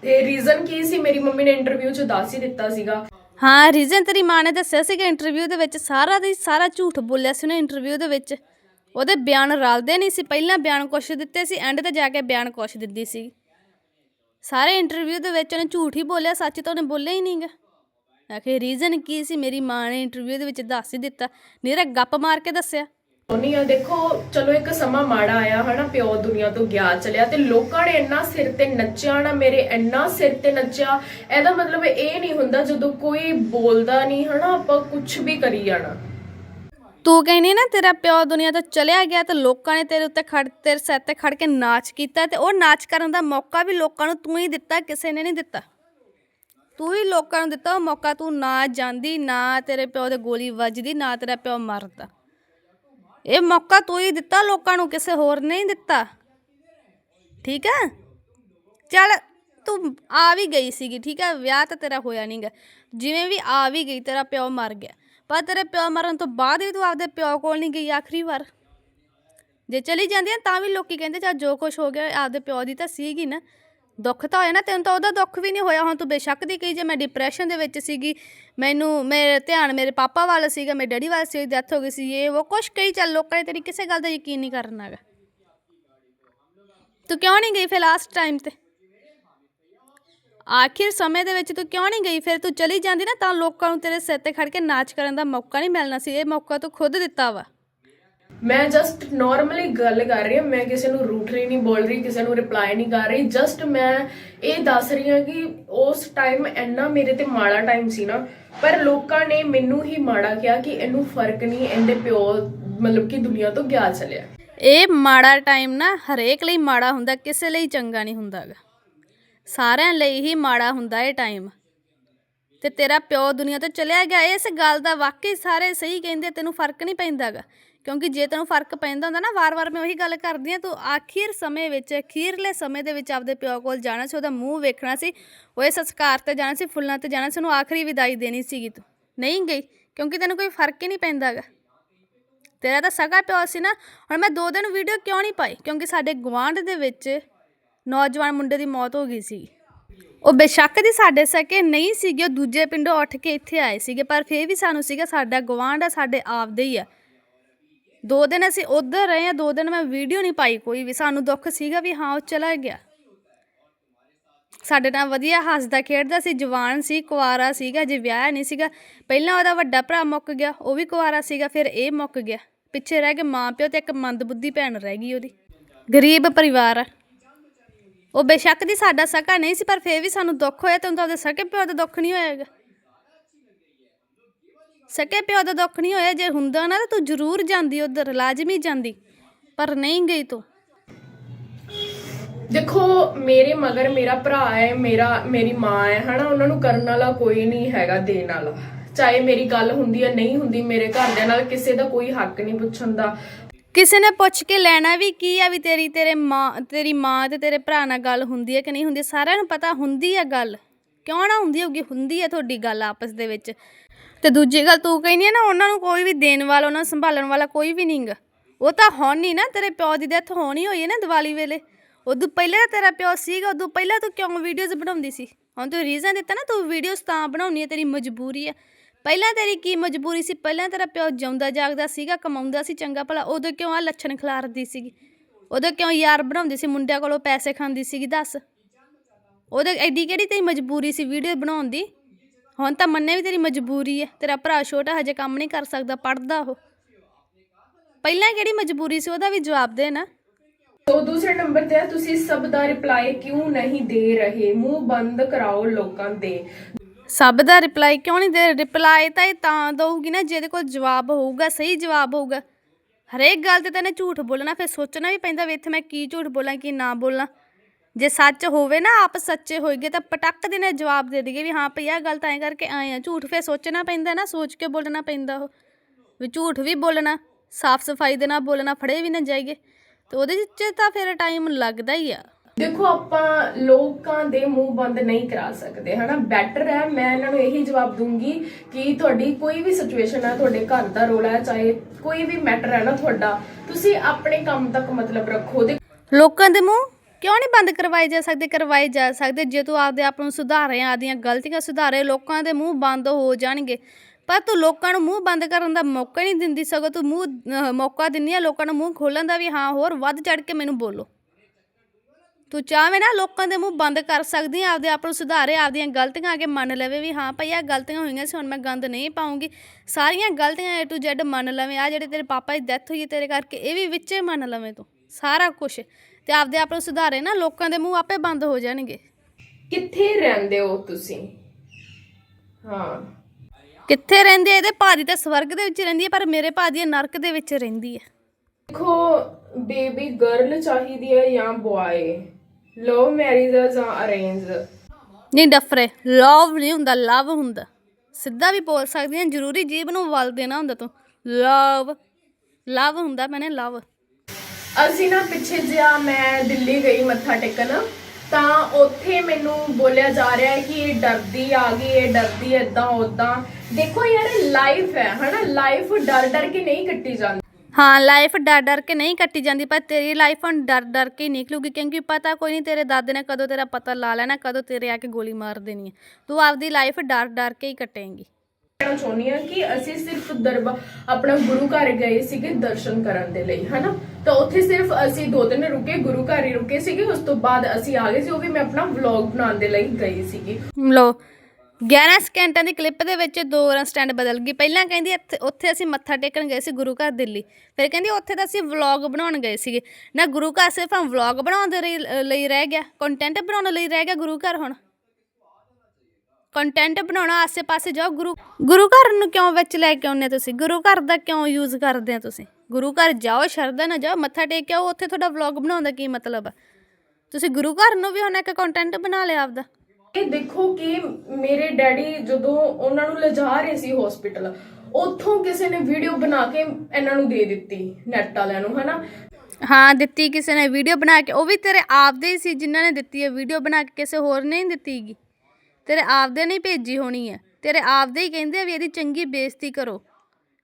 ਤੇ ਰੀਜ਼ਨ ਕੀ ਸੀ? ਮੇਰੀ ਮੰਮੀ ਨੇ ਇੰਟਰਵਿਊ 'ਚ ਦੱਸ ਹੀ ਦਿੱਤਾ ਸੀਗਾ। ਹਾਂ, ਰੀਜ਼ਨ ਤੇਰੀ ਮਾਂ ਨੇ ਦੱਸਿਆ ਸੀਗਾ ਇੰਟਰਵਿਊ ਦੇ ਵਿੱਚ, ਸਾਰਾ ਦੀ ਸਾਰਾ ਝੂਠ ਬੋਲਿਆ ਸੀ ਉਹਨੇ ਇੰਟਰਵਿਊ ਦੇ ਵਿੱਚ। ਉਹਦੇ ਬਿਆਨ ਰਲਦੇ ਨਹੀਂ ਸੀ, ਪਹਿਲਾਂ ਬਿਆਨ ਕੁਛ ਦਿੱਤੇ ਸੀ ਐਂਡ ਤੇ ਜਾ ਕੇ ਬਿਆਨ ਕੁਛ ਦਿੰਦੀ ਸੀ। ਸਾਰੇ ਇੰਟਰਵਿਊ ਦੇ ਵਿੱਚ ਉਹਨੇ ਝੂਠ ਹੀ ਬੋਲਿਆ, ਸੱਚ ਤਾਂ ਉਹਨੇ ਬੋਲਿਆ ਹੀ ਨਹੀਂਗਾ ਆਖੇ, ਰੀਜ਼ਨ ਕੀ ਸੀ? ਮੇਰੀ ਮਾਂ ਨੇ ਇੰਟਰਵਿਊ ਦੇ ਵਿੱਚ ਦੱਸ ਹੀ ਦਿੱਤਾ ਨੀਰਾ ਗੱਪ ਮਾਰ ਕੇ ਦੱਸਿਆ। ਉਹਨੀ ਆ ਦੇਖੋ, ਚਲੋ ਇੱਕ ਸਮਾਂ ਮਾੜਾ ਆਇਆ, ਹਨਾ, ਪਿਓ ਦੁਨੀਆ ਤੋਂ ਗਿਆ ਚਲਿਆ ਤੇ ਲੋਕਾਂ ਨੇ ਇੰਨਾ ਸਿਰ ਤੇ ਨੱਚਿਆ, ਨਾ ਮੇਰੇ ਇੰਨਾ ਸਿਰ ਤੇ ਨੱਚਿਆ, ਇਹਦਾ ਮਤਲਬ ਇਹ ਨਹੀਂ ਹੁੰਦਾ ਜਦੋਂ ਕੋਈ ਬੋਲਦਾ ਨਹੀਂ, ਹਨਾ, ਆਪਾਂ ਕੁਝ ਵੀ ਕਰੀ ਜਾਣਾ। ਤੂੰ ਕਹਿੰਦੀ ਨਾ, ਤੇਰਾ ਪਿਓ ਦੁਨੀਆ ਤੋਂ ਚਲਿਆ ਗਿਆ ਤੇ ਲੋਕਾਂ ਨੇ ਤੇਰੇ ਉੱਤੇ ਖੜ, ਤੇਰੇ ਸਿਰ ਤੇ ਖੜ ਕੇ ਨਾਚ ਕੀਤਾ ਤੇ ਉਹ ਨਾਚ ਕਰਨ ਦਾ ਮੌਕਾ ਵੀ ਲੋਕਾਂ ਨੂੰ ਤੂੰ ਹੀ ਦਿੱਤਾ, ਕਿਸੇ ਨੇ ਨਹੀਂ ਦਿੱਤਾ। ਤੂੰ ਹੀ ਲੋਕਾਂ ਨੂੰ ਦਿੱਤਾ ਉਹ ਮੌਕਾ, ਤੂੰ ਨਾ ਜਾਂਦੀ, ਨਾ ਤੇਰੇ ਪਿਓ ਦੇ ਗੋਲੀ ਵੱਜਦੀ, ਨਾ ਤੇਰਾ ਪਿਓ ਮਰਦਾ। ਇਹ ਮੌਕਾ ਤੂੰ ਹੀ ਦਿੱਤਾ, ਲੋਕਾਂ ਨੂੰ ਕਿਸੇ ਹੋਰ ਨੇ ਨਹੀਂ ਦਿੱਤਾ। ਠੀਕ ਹੈ? ਚੱਲ, ਤੂੰ ਆ ਵੀ ਗਈ ਸੀਗੀ, ਠੀਕ ਹੈ? ਵਿਆਹ ਤਾਂ ਤੇਰਾ ਹੋਇਆ ਨਹੀਂਗਾ ਜਿਵੇਂ ਵੀ ਆ ਵੀ ਗਈ, ਤੇਰਾ ਪਿਓ ਮਰ ਗਿਆ। ਪਰ ਤੇਰੇ ਪਿਓ ਮਰਨ ਤੋਂ ਬਾਅਦ ਵੀ ਤੂੰ ਆਪਦੇ ਪਿਓ ਕੋਲ ਨਹੀਂ ਗਈ ਆਖਰੀ ਵਾਰ। ਜੇ ਚਲੀ ਜਾਂਦੀ ਤਾਂ ਵੀ ਲੋਕੀ ਕਹਿੰਦੇ ਚਾ ਜੋ ਕੁਝ ਹੋ ਗਿਆ, ਆਪਦੇ ਪਿਓ ਦੀ ਤਾਂ ਸੀਗੀ ਨਾ। ਦੁੱਖ ਤਾਂ ਹੋਇਆ ਨਾ, ਤੈਨੂੰ ਤਾਂ ਉਹਦਾ ਦੁੱਖ ਵੀ ਨਹੀਂ ਹੋਇਆ। ਹੁਣ ਤੂੰ ਬੇਸ਼ੱਕ ਦੀ ਕਹੀ ਜੇ ਮੈਂ ਡਿਪਰੈਸ਼ਨ ਦੇ ਵਿੱਚ ਸੀਗੀ, ਮੈਨੂੰ, ਮੇਰੇ ਧਿਆਨ ਮੇਰੇ ਪਾਪਾ ਵੱਲ ਸੀਗਾ, ਮੇਰੇ ਡੈਡੀ ਵੱਲ ਸੀ ਡੈਥ ਹੋ ਗਈ ਸੀ, ਇਹ ਉਹ ਕੁਛ ਕਹੀ ਚੱਲ, ਲੋਕਾਂ ਨੇ ਤੇਰੀ ਕਿਸੇ ਗੱਲ ਦਾ ਯਕੀਨ ਨਹੀਂ ਕਰਨਾ ਹੈਗਾ। ਤੂੰ ਕਿਉਂ ਨਹੀਂ ਗਈ ਫਿਰ ਲਾਸਟ ਟਾਈਮ ਤੇ? ਆਖਿਰ ਸਮੇਂ ਦੇ ਵਿੱਚ ਤੂੰ ਕਿਉਂ ਨਹੀਂ ਗਈ? ਫਿਰ ਤੂੰ ਚਲੀ ਜਾਂਦੀ ਨਾ, ਤਾਂ ਲੋਕਾਂ ਨੂੰ ਤੇਰੇ ਸਿਰ ਤੇ ਖੜ ਕੇ ਨਾਚ ਕਰਨ ਦਾ ਮੌਕਾ ਨਹੀਂ ਮਿਲਣਾ ਸੀ। ਇਹ ਮੌਕਾ ਤੂੰ ਖੁਦ ਦਿੱਤਾ ਵਾ। ਮੈਂ ਜਸਟ ਨਾਰਮਲੀ ਗੱਲ ਕਰ ਰਹੀ ਹਾਂ, ਮੈਂ ਕਿਸੇ ਨੂੰ ਰੂਟਲੀ ਨਹੀਂ ਬੋਲ ਰਹੀ, ਕਿਸੇ ਨੂੰ ਰਿਪਲਾਈ ਨਹੀਂ ਕਰ ਰਹੀ ਜਸਟ ਮੈਂ ਇਹ ਦੱਸ ਰਹੀ ਹਾਂ ਕਿ ਉਸ ਟਾਈਮ ਇੰਨਾ ਮੇਰੇ ਤੇ ਮਾੜਾ ਟਾਈਮ ਸੀ ਨਾ, ਪਰ ਲੋਕਾਂ ਨੇ ਮੈਨੂੰ ਹੀ ਮਾੜਾ ਕਿਹਾ ਕਿ ਇਹਨੂੰ ਫ਼ਰਕ ਨਹੀਂ, ਇਹਦੇ ਪਿਓ ਮਤਲਬ ਕਿ ਦੁਨੀਆ ਤੋਂ ਗਿਆ ਚਲਿਆ। ਇਹ ਮਾੜਾ ਟਾਈਮ ਨਾ ਹਰੇਕ ਲਈ ਮਾੜਾ ਹੁੰਦਾ, ਕਿਸੇ ਲਈ ਚੰਗਾ ਨਹੀਂ ਹੁੰਦਾਗਾ ਸਾਰਿਆਂ ਲਈ ਹੀ ਮਾੜਾ ਹੁੰਦਾ ਇਹ ਟਾਈਮ ਤੇ ਤੇਰਾ ਪਿਓ ਦੁਨੀਆ ਤੋਂ ਚਲਿਆ ਗਿਆ, ਇਸ ਗੱਲ ਦਾ ਵਾਕਈ ਸਾਰੇ ਸਹੀ ਕਹਿੰਦੇ ਤੈਨੂੰ ਫ਼ਰਕ ਨਹੀਂ ਪੈਂਦਾਗਾ ਕਿਉਂਕਿ ਜੇ ਤੈਨੂੰ ਫ਼ਰਕ ਪੈਂਦਾ ਹੁੰਦਾ ਨਾ, ਵਾਰ-ਵਾਰ ਮੈਂ ਉਹੀ ਗੱਲ ਕਰਦੀ ਆ ਤੂੰ ਆਖਿਰ ਸਮੇਂ ਵਿੱਚ, ਅਖੀਰਲੇ ਸਮੇਂ ਦੇ ਵਿੱਚ ਆਪਦੇ ਪਿਓ ਕੋਲ ਜਾਣਾ ਸੀ, ਉਹਦਾ ਮੂੰਹ ਵੇਖਣਾ ਸੀ, ਉਹਦੇ ਸੰਸਕਾਰ ਤੇ ਜਾਣਾ ਸੀ, ਫੁੱਲਾਂ ਤੇ ਜਾਣਾ ਸੀ, ਉਹਨੂੰ ਆਖਰੀ ਵਿਦਾਈ ਦੇਣੀ ਸੀਗੀ ਤੂੰ। ਨਹੀਂ ਗਈ, ਕਿਉਂਕਿ ਤੈਨੂੰ ਕੋਈ ਫ਼ਰਕ ਹੀ ਨਹੀਂ ਪੈਂਦਾਗਾ ਤੇਰਾ ਤਾਂ ਸਗਾ ਪਿਓ ਸੀ ਨਾ, ਹੁਣ ਮੈਂ ਦੋ ਦਿਨ ਵੀਡੀਓ ਕਿਉਂ ਨਹੀਂ ਪਾਈ? ਕਿਉਂਕਿ ਸਾਡੇ ਗਵਾਂਢ ਦੇ ਵਿੱਚ ਨੌਜਵਾਨ ਮੁੰਡੇ ਦੀ ਮੌਤ ਹੋ ਗਈ ਸੀ। ਉਹ ਬੇਸ਼ੱਕ ਦੀ ਸਾਡੇ ਸਕੇ ਨਹੀਂ ਸੀਗੇ, ਉਹ ਦੂਜੇ ਪਿੰਡੋਂ ਉੱਠ ਕੇ ਇੱਥੇ ਆਏ ਸੀਗੇ, ਪਰ ਫੇਰ ਵੀ ਸਾਨੂੰ ਸੀਗਾ, ਸਾਡਾ ਗਵਾਂਢ ਆ, ਸਾਡੇ ਆਪਦੇ ਹੀ ਆ। ਦੋ ਦਿਨ ਅਸੀਂ ਉਧਰ ਰਹੇ ਆ ਦੋ ਦਿਨ ਮੈਂ ਵੀਡੀਓ ਨਹੀਂ ਪਾਈ ਕੋਈ ਵੀ। ਸਾਨੂੰ ਦੁੱਖ ਸੀਗਾ ਵੀ ਹਾਂ, ਉਹ ਚਲਾ ਗਿਆ। ਸਾਡੇ ਨਾਲ ਵਧੀਆ ਹੱਸਦਾ, ਖੇਡਦਾ ਸੀ, ਜਵਾਨ ਸੀ ਕੁਆਰਾ ਸੀਗਾ, ਜੇ ਵਿਆਹ ਨਹੀਂ ਸੀਗਾ। ਪਹਿਲਾਂ ਉਹਦਾ ਵੱਡਾ ਭਰਾ ਮੁੱਕ ਗਿਆ, ਉਹ ਵੀ ਕੁਆਰਾ ਸੀਗਾ, ਫਿਰ ਇਹ ਮੁੱਕ ਗਿਆ। ਪਿੱਛੇ ਰਹਿ ਗਏ ਮਾਂ ਪਿਓ ਤੇ ਇੱਕ ਮੰਦਬੁੱਧੀ ਭੈਣ ਰਹਿ ਗਈ ਉਹਦੀ। ਗਰੀਬ ਪਰਿਵਾਰ ਆ। ਉਹ ਬੇਸ਼ੱਕ ਦੀ ਸਾਡਾ ਸਕਾ ਨਹੀਂ ਸੀ, ਪਰ ਫੇਰ ਵੀ ਸਾਨੂੰ ਦੁੱਖ ਹੋਇਆ ਤੈਨੂੰ ਤਾਂ ਉਹਦੇ ਸਕੇ ਪਿਓ ਦਾ ਦੁੱਖ ਨਹੀਂ ਹੋਇਆਗਾ ਸਕੇ ਪਿਓ ਦਾ ਦੁੱਖ ਨਹੀਂ ਹੋਇਆ ਜੇ ਹੁੰਦਾ ਨਾ ਤਾਂ ਤੂੰ ਜ਼ਰੂਰ ਜਾਂਦੀ ਉਧਰ ਲਾਜ਼ਮੀ ਜਾਂਦੀ ਪਰ ਨਹੀਂ ਗਈ ਤੂੰ। ਦੇਖੋ ਮੇਰੇ ਮਗਰ ਮੇਰਾ ਭਰਾ ਹੈ ਮੇਰਾ ਮੇਰੀ ਮਾਂ ਹੈ ਹਨਾ ਉਹਨਾਂ ਨੂੰ ਕਰਨ ਵਾਲਾ ਕੋਈ ਨਹੀਂ ਹੈਗਾ ਦੇਣ ਵਾਲਾ। ਚਾਹੇ ਮੇਰੀ ਗੱਲ ਹੁੰਦੀ ਹੈ ਨਹੀਂ ਹੁੰਦੀ ਮੇਰੇ ਘਰਦਿਆਂ ਨਾਲ ਕਿਸੇ ਦਾ ਕੋਈ ਹੱਕ ਨਹੀਂ ਪੁੱਛਣ ਦਾ। ਕਿਸੇ ਨੇ ਪੁੱਛ ਕੇ ਲੈਣਾ ਵੀ ਕੀ ਆ ਵੀ ਤੇਰੀ ਤੇਰੇ ਮਾਂ ਤੇਰੀ ਮਾਂ ਤੇ ਤੇਰੇ ਭਰਾ ਨਾਲ ਗੱਲ ਹੁੰਦੀ ਹੈ ਕਿ ਨਹੀਂ ਹੁੰਦੀ ਸਾਰਿਆਂ ਨੂੰ ਪਤਾ ਹੁੰਦੀ ਆ ਗੱਲ। ਕਿਉਂ ਨਾ ਹੁੰਦੀ ਹੋਊਗੀ ਹੁੰਦੀ ਹੈ ਤੁਹਾਡੀ ਗੱਲ ਆਪਸ ਦੇ ਵਿੱਚ। ਤੇ ਦੂਜੀ ਗੱਲ ਤੂੰ ਕਹਿੰਦੀ ਆ ਨਾ, ਉਹਨਾਂ ਨੂੰ ਕੋਈ ਵੀ ਦੇਣ ਵਾਲਾ, ਉਹਨਾਂ ਨੂੰ ਸੰਭਾਲਣ ਵਾਲਾ ਕੋਈ ਵੀ ਨਹੀਂਗਾ ਉਹ ਤਾਂ ਹੁਣ ਨਹੀਂ ਨਾ, ਤੇਰੇ ਪਿਓ ਦੀ ਡੈਥ ਹੋਣੀ ਹੋਈ ਹੈ ਨਾ ਦੀਵਾਲੀ ਵੇਲੇ। ਉਦੋਂ ਪਹਿਲਾਂ ਤਾਂ ਤੇਰਾ ਪਿਓ ਸੀਗਾ, ਉਦੋਂ ਪਹਿਲਾਂ ਤੂੰ ਕਿਉਂ ਵੀਡੀਓਜ਼ ਬਣਾਉਂਦੀ ਸੀ? ਹੁਣ ਤੂੰ ਰੀਜ਼ਨ ਦਿੱਤਾ ਨਾ, ਤੂੰ ਵੀਡੀਓਜ਼ ਤਾਂ ਬਣਾਉਣੀ ਹੈ ਤੇਰੀ ਮਜਬੂਰੀ ਹੈ ਪਹਿਲਾਂ ਤੇਰੀ ਕੀ ਮਜਬੂਰੀ ਸੀ? ਪਹਿਲਾਂ ਤੇਰਾ ਪਿਓ ਜਿਉਂਦਾ ਜਾਗਦਾ ਸੀਗਾ, ਕਮਾਉਂਦਾ ਸੀ ਚੰਗਾ ਭਲਾ, ਉਦੋਂ ਕਿਉਂ ਆ ਲੱਛਣ ਖਿਲਾਰਦੀ ਸੀਗੀ? ਉਦੋਂ ਕਿਉਂ ਯਾਰ ਬਣਾਉਂਦੀ ਸੀ? ਮੁੰਡਿਆਂ ਕੋਲੋਂ ਪੈਸੇ ਖਾਂਦੀ ਸੀਗੀ, ਦੱਸ। ਉਹਦੇ ਐਡੀ ਕਿਹੜੀ ਤੇਰੀ ਮਜਬੂਰੀ ਸੀ ਵੀਡੀਓ ਬਣਾਉਣ ਦੀ? ਹੁਣ ਤਾਂ ਮੰਨੇ ਵੀ ਤੇਰੀ ਮਜਬੂਰੀ ਹੈ। ਤੇਰਾ ਭਰਾ ਛੋਟਾ ਹਜੇ ਕੰਮ ਨਹੀਂ ਕਰ ਸਕਦਾ ਪੜਦਾ ਉਹ। ਪਹਿਲਾਂ ਕਿਹੜੀ ਮਜਬੂਰੀ ਸੀ ਉਹਦਾ ਵੀ ਜਵਾਬ ਦੇ ਨਾ। ਤੋ ਦੂਸਰੇ ਨੰਬਰ ਤੇ ਹੈ ਤੁਸੀਂ ਸਭ ਦਾ ਰਿਪਲਾਈ ਕਿਉਂ ਨਹੀਂ ਦੇ ਰਹੇ? ਮੂੰਹ ਬੰਦ ਕਰਾਓ ਲੋਕਾਂ ਦੇ। ਸਭ ਦਾ ਰਿਪਲਾਈ ਕਿਉਂ ਨਹੀਂ ਦੇ ਰਿਪਲਾਈ ਤਾਂ ਇਹ ਤਾਂ ਦਊਗੀ ਨਾ ਜਿਹਦੇ ਕੋਲ ਜਵਾਬ ਹੋਊਗਾ ਸਹੀ ਜਵਾਬ ਹੋਊਗਾ। ਹਰੇਕ ਗੱਲ ਤੇ ਤੈਨੇ ਝੂਠ ਬੋਲਣਾ ਫਿਰ ਸੋਚਣਾ ਵੀ ਪੈਂਦਾ ਵੀ ਇੱਥੇ ਮੈਂ ਕੀ ਝੂਠ ਬੋਲਾਂ ਕੀ ਨਾ ਬੋਲਾਂ। ਜੇ ਸੱਚ ਹੋਵੇ ਨਾ ਆਪ ਸੱਚੇ ਹੋਈਏ ਤਾਂ ਪਟਕ ਦੇ ਨੇ ਜਵਾਬ ਦੇ ਦੇਗੇ ਵੀ ਹਾਂ ਭਈ ਆਹ ਗੱਲ ਤਾਂ ਐਂ ਕਰਕੇ ਆਏ ਆ। ਝੂਠ ਫਿਰ ਸੋਚਣਾ ਪੈਂਦਾ ਨਾ ਸੋਚ ਕੇ ਬੋਲਣਾ ਪੈਂਦਾ ਉਹ। ਵੀ ਝੂਠ ਵੀ ਬੋਲਣਾ ਸਾਫ਼ ਸਫ਼ਾਈ ਦੇ ਨਾਲ ਬੋਲਣਾ ਫੜੇ ਵੀ ਨਾ ਜਾਈਏ। ਤੇ ਉਹਦੇ ਵਿੱਚ ਤਾਂ ਫਿਰ ਟਾਈਮ ਲੱਗਦਾ ਹੀ ਆ। ਦੇਖੋ ਆਪਾਂ ਲੋਕਾਂ ਦੇ ਮੂੰਹ ਬੰਦ ਨਹੀਂ ਕਰਾ ਸਕਦੇ ਹਨਾ? ਬੈਟਰ ਹੈ ਮੈਂ ਇਹਨਾਂ ਨੂੰ ਇਹੀ ਜਵਾਬ ਦੂੰਗੀ ਕਿ ਤੁਹਾਡੀ ਕੋਈ ਵੀ ਸਿਚੁਏਸ਼ਨ ਹੈ ਤੁਹਾਡੇ ਘਰ ਦਾ ਰੋਲਾ ਹੈ ਚਾਹੇ ਕੋਈ ਵੀ ਮੈਟਰ ਹੈ ਨਾ ਤੁਹਾਡਾ ਤੁਸੀਂ ਆਪਣੇ ਕੰਮ ਤੱਕ ਮਤਲਬ ਰੱਖੋ। ਦੇ ਲੋਕਾਂ ਦੇ ਮੂੰਹ ਕਿਉਂ ਨਹੀਂ ਬੰਦ ਕਰਵਾਏ ਜਾ ਸਕਦੇ, ਕਰਵਾਏ ਜਾ ਸਕਦੇ? ਜੇ ਤੂੰ ਆਪਦੇ ਆਪ ਨੂੰ ਸੁਧਾਰੇ ਆਦੀਆਂ ਗਲਤੀਆਂ ਸੁਧਾਰੇ, ਲੋਕਾਂ ਦੇ ਮੂੰਹ ਬੰਦ ਹੋ ਜਾਣਗੇ। ਪਰ ਤੂੰ ਲੋਕਾਂ ਨੂੰ ਮੂੰਹ ਬੰਦ ਕਰਨ ਦਾ ਮੌਕਾ ਨਹੀਂ ਦਿੰਦੀ ਸਗੋਂ ਤੂੰ ਮੂੰਹ ਮੌਕਾ ਦਿੰਨੀ ਆ ਲੋਕਾਂ ਨੂੰ ਮੂੰਹ ਖੋਲਣ ਦਾ ਵੀ, ਹਾਂ, ਹੋਰ ਵੱਧ ਚੜ ਕੇ ਮੈਨੂੰ ਬੋਲੋ। ਤੂੰ ਚਾਹਵੇਂ ਨਾ ਲੋਕਾਂ ਦੇ ਮੂੰਹ ਬੰਦ ਕਰ ਸਕਦੀ ਆ, ਆਪਦੇ ਆਪ ਨੂੰ ਸੁਧਾਰੇ, ਆਪਦੀਆਂ ਗਲਤੀਆਂ ਆ ਕੇ ਮੰਨ ਲਵੇ ਵੀ, ਹਾਂ, ਭਈ ਆਹ ਗਲਤੀਆਂ ਹੋਈਆਂ ਸੀ, ਹੁਣ ਮੈਂ ਗੰਦ ਨਹੀਂ ਪਾਉਂਗੀ। ਸਾਰੀਆਂ ਗਲਤੀਆਂ A ਟੂ Z ਮੰਨ ਲਵੇਂ ਆ ਜਿਹੜੇ ਤੇਰੇ ਪਾਪਾ ਦੀ ਡੈਥ ਹੋਈ ਹੈ ਤੇਰੇ ਕਰਕੇ, ਇਹ ਵੀ ਵਿੱਚੇ ਮੰਨ ਲਵੇਂ ਤੂੰ, ਸਾਰਾ ਕੁਝ ਤੇ ਆਪਦੇ ਆਪ ਨੂੰ ਸੁਧਾਰੇ ਨਾ ਲੋਕਾਂ ਦੇ ਮੂੰਹ ਆਪੇ ਬੰਦ ਹੋ ਜਾਣਗੇ। ਕਿੱਥੇ ਰਹਿੰਦੇ ਹੋ ਤੁਸੀਂ? ਹਾਂ। ਕਿੱਥੇ ਰਹਿੰਦੀ ਇਹਦੇ ਭਾਜੀ ਤਾਂ ਸਵਰਗ ਦੇ ਵਿੱਚ ਰਹਿੰਦੀ ਹੈ ਪਰ ਮੇਰੇ ਭਾਜੀ ਨਰਕ ਦੇ ਵਿੱਚ ਰਹਿੰਦੀ ਹੈ ਦੇਖੋ ਬੇਬੀ ਗਰਲ ਚਾਹੀਦੀ ਹੈ ਜਾਂ ਬੁਆਏ ਲਵ ਮੈਰਿਜ ਜਾਂ ਅਰੇਂਜ ਨਹੀਂ ਡਫਰੇ। ਲਵ ਨਹੀਂ ਹੁੰਦਾ ਲਵ ਹੁੰਦਾ। ਸਿੱਧਾ ਵੀ ਬੋਲ ਸਕਦੀ ਹਾਂ ਜ਼ਰੂਰੀ ਜੀਬ ਨੂੰ ਵਲ ਦੇਣਾ ਹੁੰਦਾ ਤੂੰ। ਲਵ ਲਵ ਹੁੰਦਾ ਮੈਨੇ ਲਵ ਅਸੀਂ ਨਾ ਪਿੱਛੇ ਜਿਹਾ ਮੈਂ ਦਿੱਲੀ ਗਈ ਮੱਥਾ ਟੇਕਣ, ਤਾਂ ਉੱਥੇ ਮੈਨੂੰ ਬੋਲਿਆ ਜਾ ਰਿਹਾ ਹੈ ਕਿ ਇਹ ਡਰਦੀ ਆ ਗਈ, ਇਹ ਡਰਦੀ ਏਦਾਂ ਉਦਾਂ ਦੇਖੋ ਯਾਰ ਲਾਈਫ ਹੈ, ਹਨਾ? ਲਾਈਫ ਡਰ ਡਰ ਕੇ ਨਹੀਂ ਕੱਟੀ ਜਾਂਦੀ। ਹਾਂ ਲਾਈਫ ਡਰ ਡਰ ਕੇ ਨਹੀਂ ਕੱਟੀ ਜਾਂਦੀ, ਪਰ ਤੇਰੀ ਲਾਈਫ ਹੁਣ ਡਰ ਡਰ ਕੇ ਨਿਕਲੂਗੀ, ਕਿਉਂਕਿ ਪਤਾ ਕੋਈ ਨਹੀਂ ਤੇਰੇ ਦਾਦੇ ਨੇ ਕਦੋਂ ਤੇਰਾ ਪਤਾ ਲਾ ਲੈਣਾ, ਕਦੋਂ ਤੇਰੇ ਆ ਕੇ ਗੋਲੀ ਮਾਰ ਦੇਣੀ ਹੈ। ਤੂੰ ਆਪਦੀ ਲਾਈਫ ਡਰ ਡਰ ਕੇ ਹੀ ਕੱਟੇਂਗੀ। ਕਹਿਣਾ ਚਾਹੁੰਦੀ ਹਾਂ ਕਿ ਅਸੀਂ ਸਿਰਫ ਦਰਬਾ, ਆਪਣਾ ਗੁਰੂ ਘਰ ਗਏ ਸੀਗੇ ਦਰਸ਼ਨ ਕਰਨ ਦੇ ਲਈ, ਹਨਾ? ਤਾਂ ਉੱਥੇ ਸਿਰਫ ਅਸੀਂ ਦੋ ਦਿਨ ਰੁਕੇ, ਗੁਰੂ ਘਰ ਹੀ ਰੁਕੇ ਸੀਗੇ, ਉਸ ਤੋਂ ਬਾਅਦ ਅਸੀਂ ਆ ਗਏ ਸੀ, ਉਹ ਵੀ ਮੈਂ ਆਪਣਾ ਵਲੌਗ ਬਣਾਉਣ ਦੇ ਲਈ ਗਈ ਸੀਗੀ। ਲੋ 11 ਸਕਿੰਟਾਂ ਦੀ ਕਲਿੱਪ ਦੇ ਵਿੱਚ ਦੋ ਵਾਰ ਸਟੈਂਡ ਬਦਲ ਗਈ। ਪਹਿਲਾਂ ਕਹਿੰਦੀ ਇੱਥੇ- ਉੱਥੇ ਅਸੀਂ ਮੱਥਾ ਟੇਕਣ ਗਏ ਸੀ ਗੁਰੂ ਘਰ ਦਿੱਲੀ। ਫਿਰ ਕਹਿੰਦੀ ਉੱਥੇ ਤਾਂ ਅਸੀਂ ਵਲੌਗ ਬਣਾਉਣ ਗਏ ਸੀਗੇ। ਨਾ ਗੁਰੂ ਘਰ ਸਿਰਫ ਹਮ ਵਲੌਗ ਬਣਾਉਣ ਦੇ ਲਈ- ਲਈ ਰਹਿ ਗਿਆ ਕੰਟੈਂਟ ਬਣਾਉਣ ਲਈ ਰਹਿ ਗਿਆ ਗੁਰੂ ਘਰ ਹੁਣ। ਕੰਟੈਂਟ ਬਣਾਉਣਾ ਆਸੇ-ਪਾਸੇ ਜਾਓ ਗੁਰੂ ਗੁਰੂ ਘਰ ਨੂੰ ਕਿਉਂ ਵਿੱਚ ਲੈ ਕੇ ਆਉਂਦੇ ਤੁਸੀਂ? ਗੁਰੂ ਘਰ ਦਾ ਕਿਉਂ ਯੂਜ਼ ਕਰਦੇ ਆ ਤੁਸੀਂ? ਗੁਰੂ ਘਰ ਜਾਓ ਸ਼ਰਧਾ ਨਾਲ ਜਾਓ ਮੱਥਾ ਟੇਕ ਕੇ ਆਓ ਉੱਥੇ ਤੁਹਾਡਾ ਵਲੌਗ ਬਣਾਉਣ ਦਾ ਕੀ ਮਤਲਬ ਆ? ਤੁਸੀਂ ਗੁਰੂ ਘਰ ਨੂੰ ਵੀ ਹੁਣ ਇੱਕ ਕੰਟੈਂਟ ਬਣਾ ਲਿਆ ਆਪਦਾ। ਇਹ ਦੇਖੋ ਕਿ ਮੇਰੇ ਡੈਡੀ ਜਦੋਂ ਉਹਨਾਂ ਨੂੰ ਲਿਜਾ ਰਹੇ ਸੀ ਹਸਪੀਟਲ ਉੱਥੋਂ ਕਿਸੇ ਨੇ ਵੀਡੀਓ ਬਣਾ ਕੇ ਇਹਨਾਂ ਨੂੰ ਦੇ ਦਿੱਤੀ ਨੈਟ ਵਾਲਿਆਂ ਨੂੰ ਹਨਾ? ਹਾਂ ਦਿੱਤੀ ਕਿਸੇ ਨੇ ਵੀਡੀਓ ਬਣਾ ਕੇ ਉਹ ਵੀ ਤੇਰੇ ਆਪਦੇ ਹੀ ਸੀ ਜਿਨ੍ਹਾਂ ਨੇ ਦਿੱਤੀ ਹੈ ਵੀਡੀਓ ਬਣਾ ਕੇ ਕਿਸੇ ਹੋਰ ਨੇ ਨਹੀਂ ਦਿੱਤੀਗੀ ਤੇਰੇ ਆਪਦੇ ਨੇ ਹੀ ਭੇਜੀ ਹੋਣੀ ਹੈ। ਤੇਰੇ ਆਪਦੇ ਹੀ ਕਹਿੰਦੇ ਆ ਵੀ ਇਹਦੀ ਚੰਗੀ ਬੇਇੱਜ਼ਤੀ ਕਰੋ।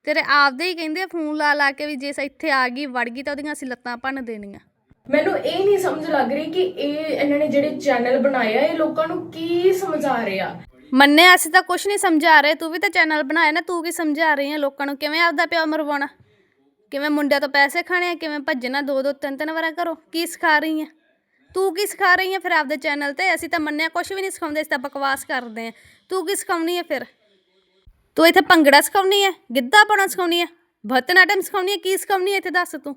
ਤੇਰੇ ਆਪਦੇ ਹੀ ਕਹਿੰਦੇ ਆ ਫੋਨ ਲਾ ਲਾ ਕੇ ਵੀ ਜੇ ਸ- ਇੱਥੇ ਆ ਗਈ ਵੜ ਗਈ ਤਾਂ ਉਹਦੀਆਂ ਅਸੀਂ ਲੱਤਾਂ ਭੰਨ ਦੇਣੀਆਂ। ਮੈਨੂੰ ਇਹ ਨਹੀਂ ਸਮਝ ਲੱਗ ਰਹੀ ਕਿ ਇਹ ਇਹਨਾਂ ਨੇ ਜਿਹੜੇ ਚੈਨਲ ਬਣਾਏ ਆ ਇਹ ਲੋਕਾਂ ਨੂੰ ਕੀ ਸਮਝਾ ਰਹੇ ਆ? ਮੰਨੇ ਅਸੀਂ ਤਾਂ ਕੁਝ ਨਹੀਂ ਸਮਝਾ ਰਹੇ। ਤੂੰ ਵੀ ਤਾਂ ਚੈਨਲ ਬਣਾਇਆ ਨਾ ਤੂੰ ਕੀ ਸਮਝਾ ਰਹੀ ਹੈ ਲੋਕਾਂ ਨੂੰ? ਕਿਵੇਂ ਆਪਦਾ ਪਿਓ ਮਰਵਾਉਣਾ? ਕਿਵੇਂ ਮੁੰਡਿਆਂ ਤੋਂ ਪੈਸੇ ਖਾਣੇ ਆ? ਕਿਵੇਂ ਭੱਜਣਾ? ਦੋ ਦੋ ਤਿੰਨ ਤਿੰਨ ਵਾਰਾਂ ਕਰੋ ਕੀ ਸਿਖਾ ਰਹੀ ਹੈ? ਤੂੰ ਕੀ ਸਿਖਾ ਰਹੀ ਹੈ ਫਿਰ ਆਪਦੇ ਚੈਨਲ ਤੇ? ਅਸੀਂ ਤਾਂ ਮੰਨਿਆ ਕੁਝ ਵੀ ਨਹੀਂ ਸਿਖਾਉਂਦੇ ਅਸੀਂ ਤਾਂ ਬਕਵਾਸ ਕਰਦੇ ਆ ਤੂੰ ਕੀ ਸਿਖਾਉਣੀ ਹੈ ਫਿਰ? ਤੂੰ ਇੱਥੇ ਭੰਗੜਾ ਸਿਖਾਉਣੀ ਹੈ? ਗਿੱਧਾ ਪਾਉਣਾ ਸਿਖਾਉਣੀ ਹੈ? ਭਰਤਨਾਟਿਅਮ ਸਿਖਾਉਣੀ ਹੈ? ਕੀ ਸਿਖਾਉਣੀ ਹੈ ਇੱਥੇ ਦੱਸ ਤੂੰ?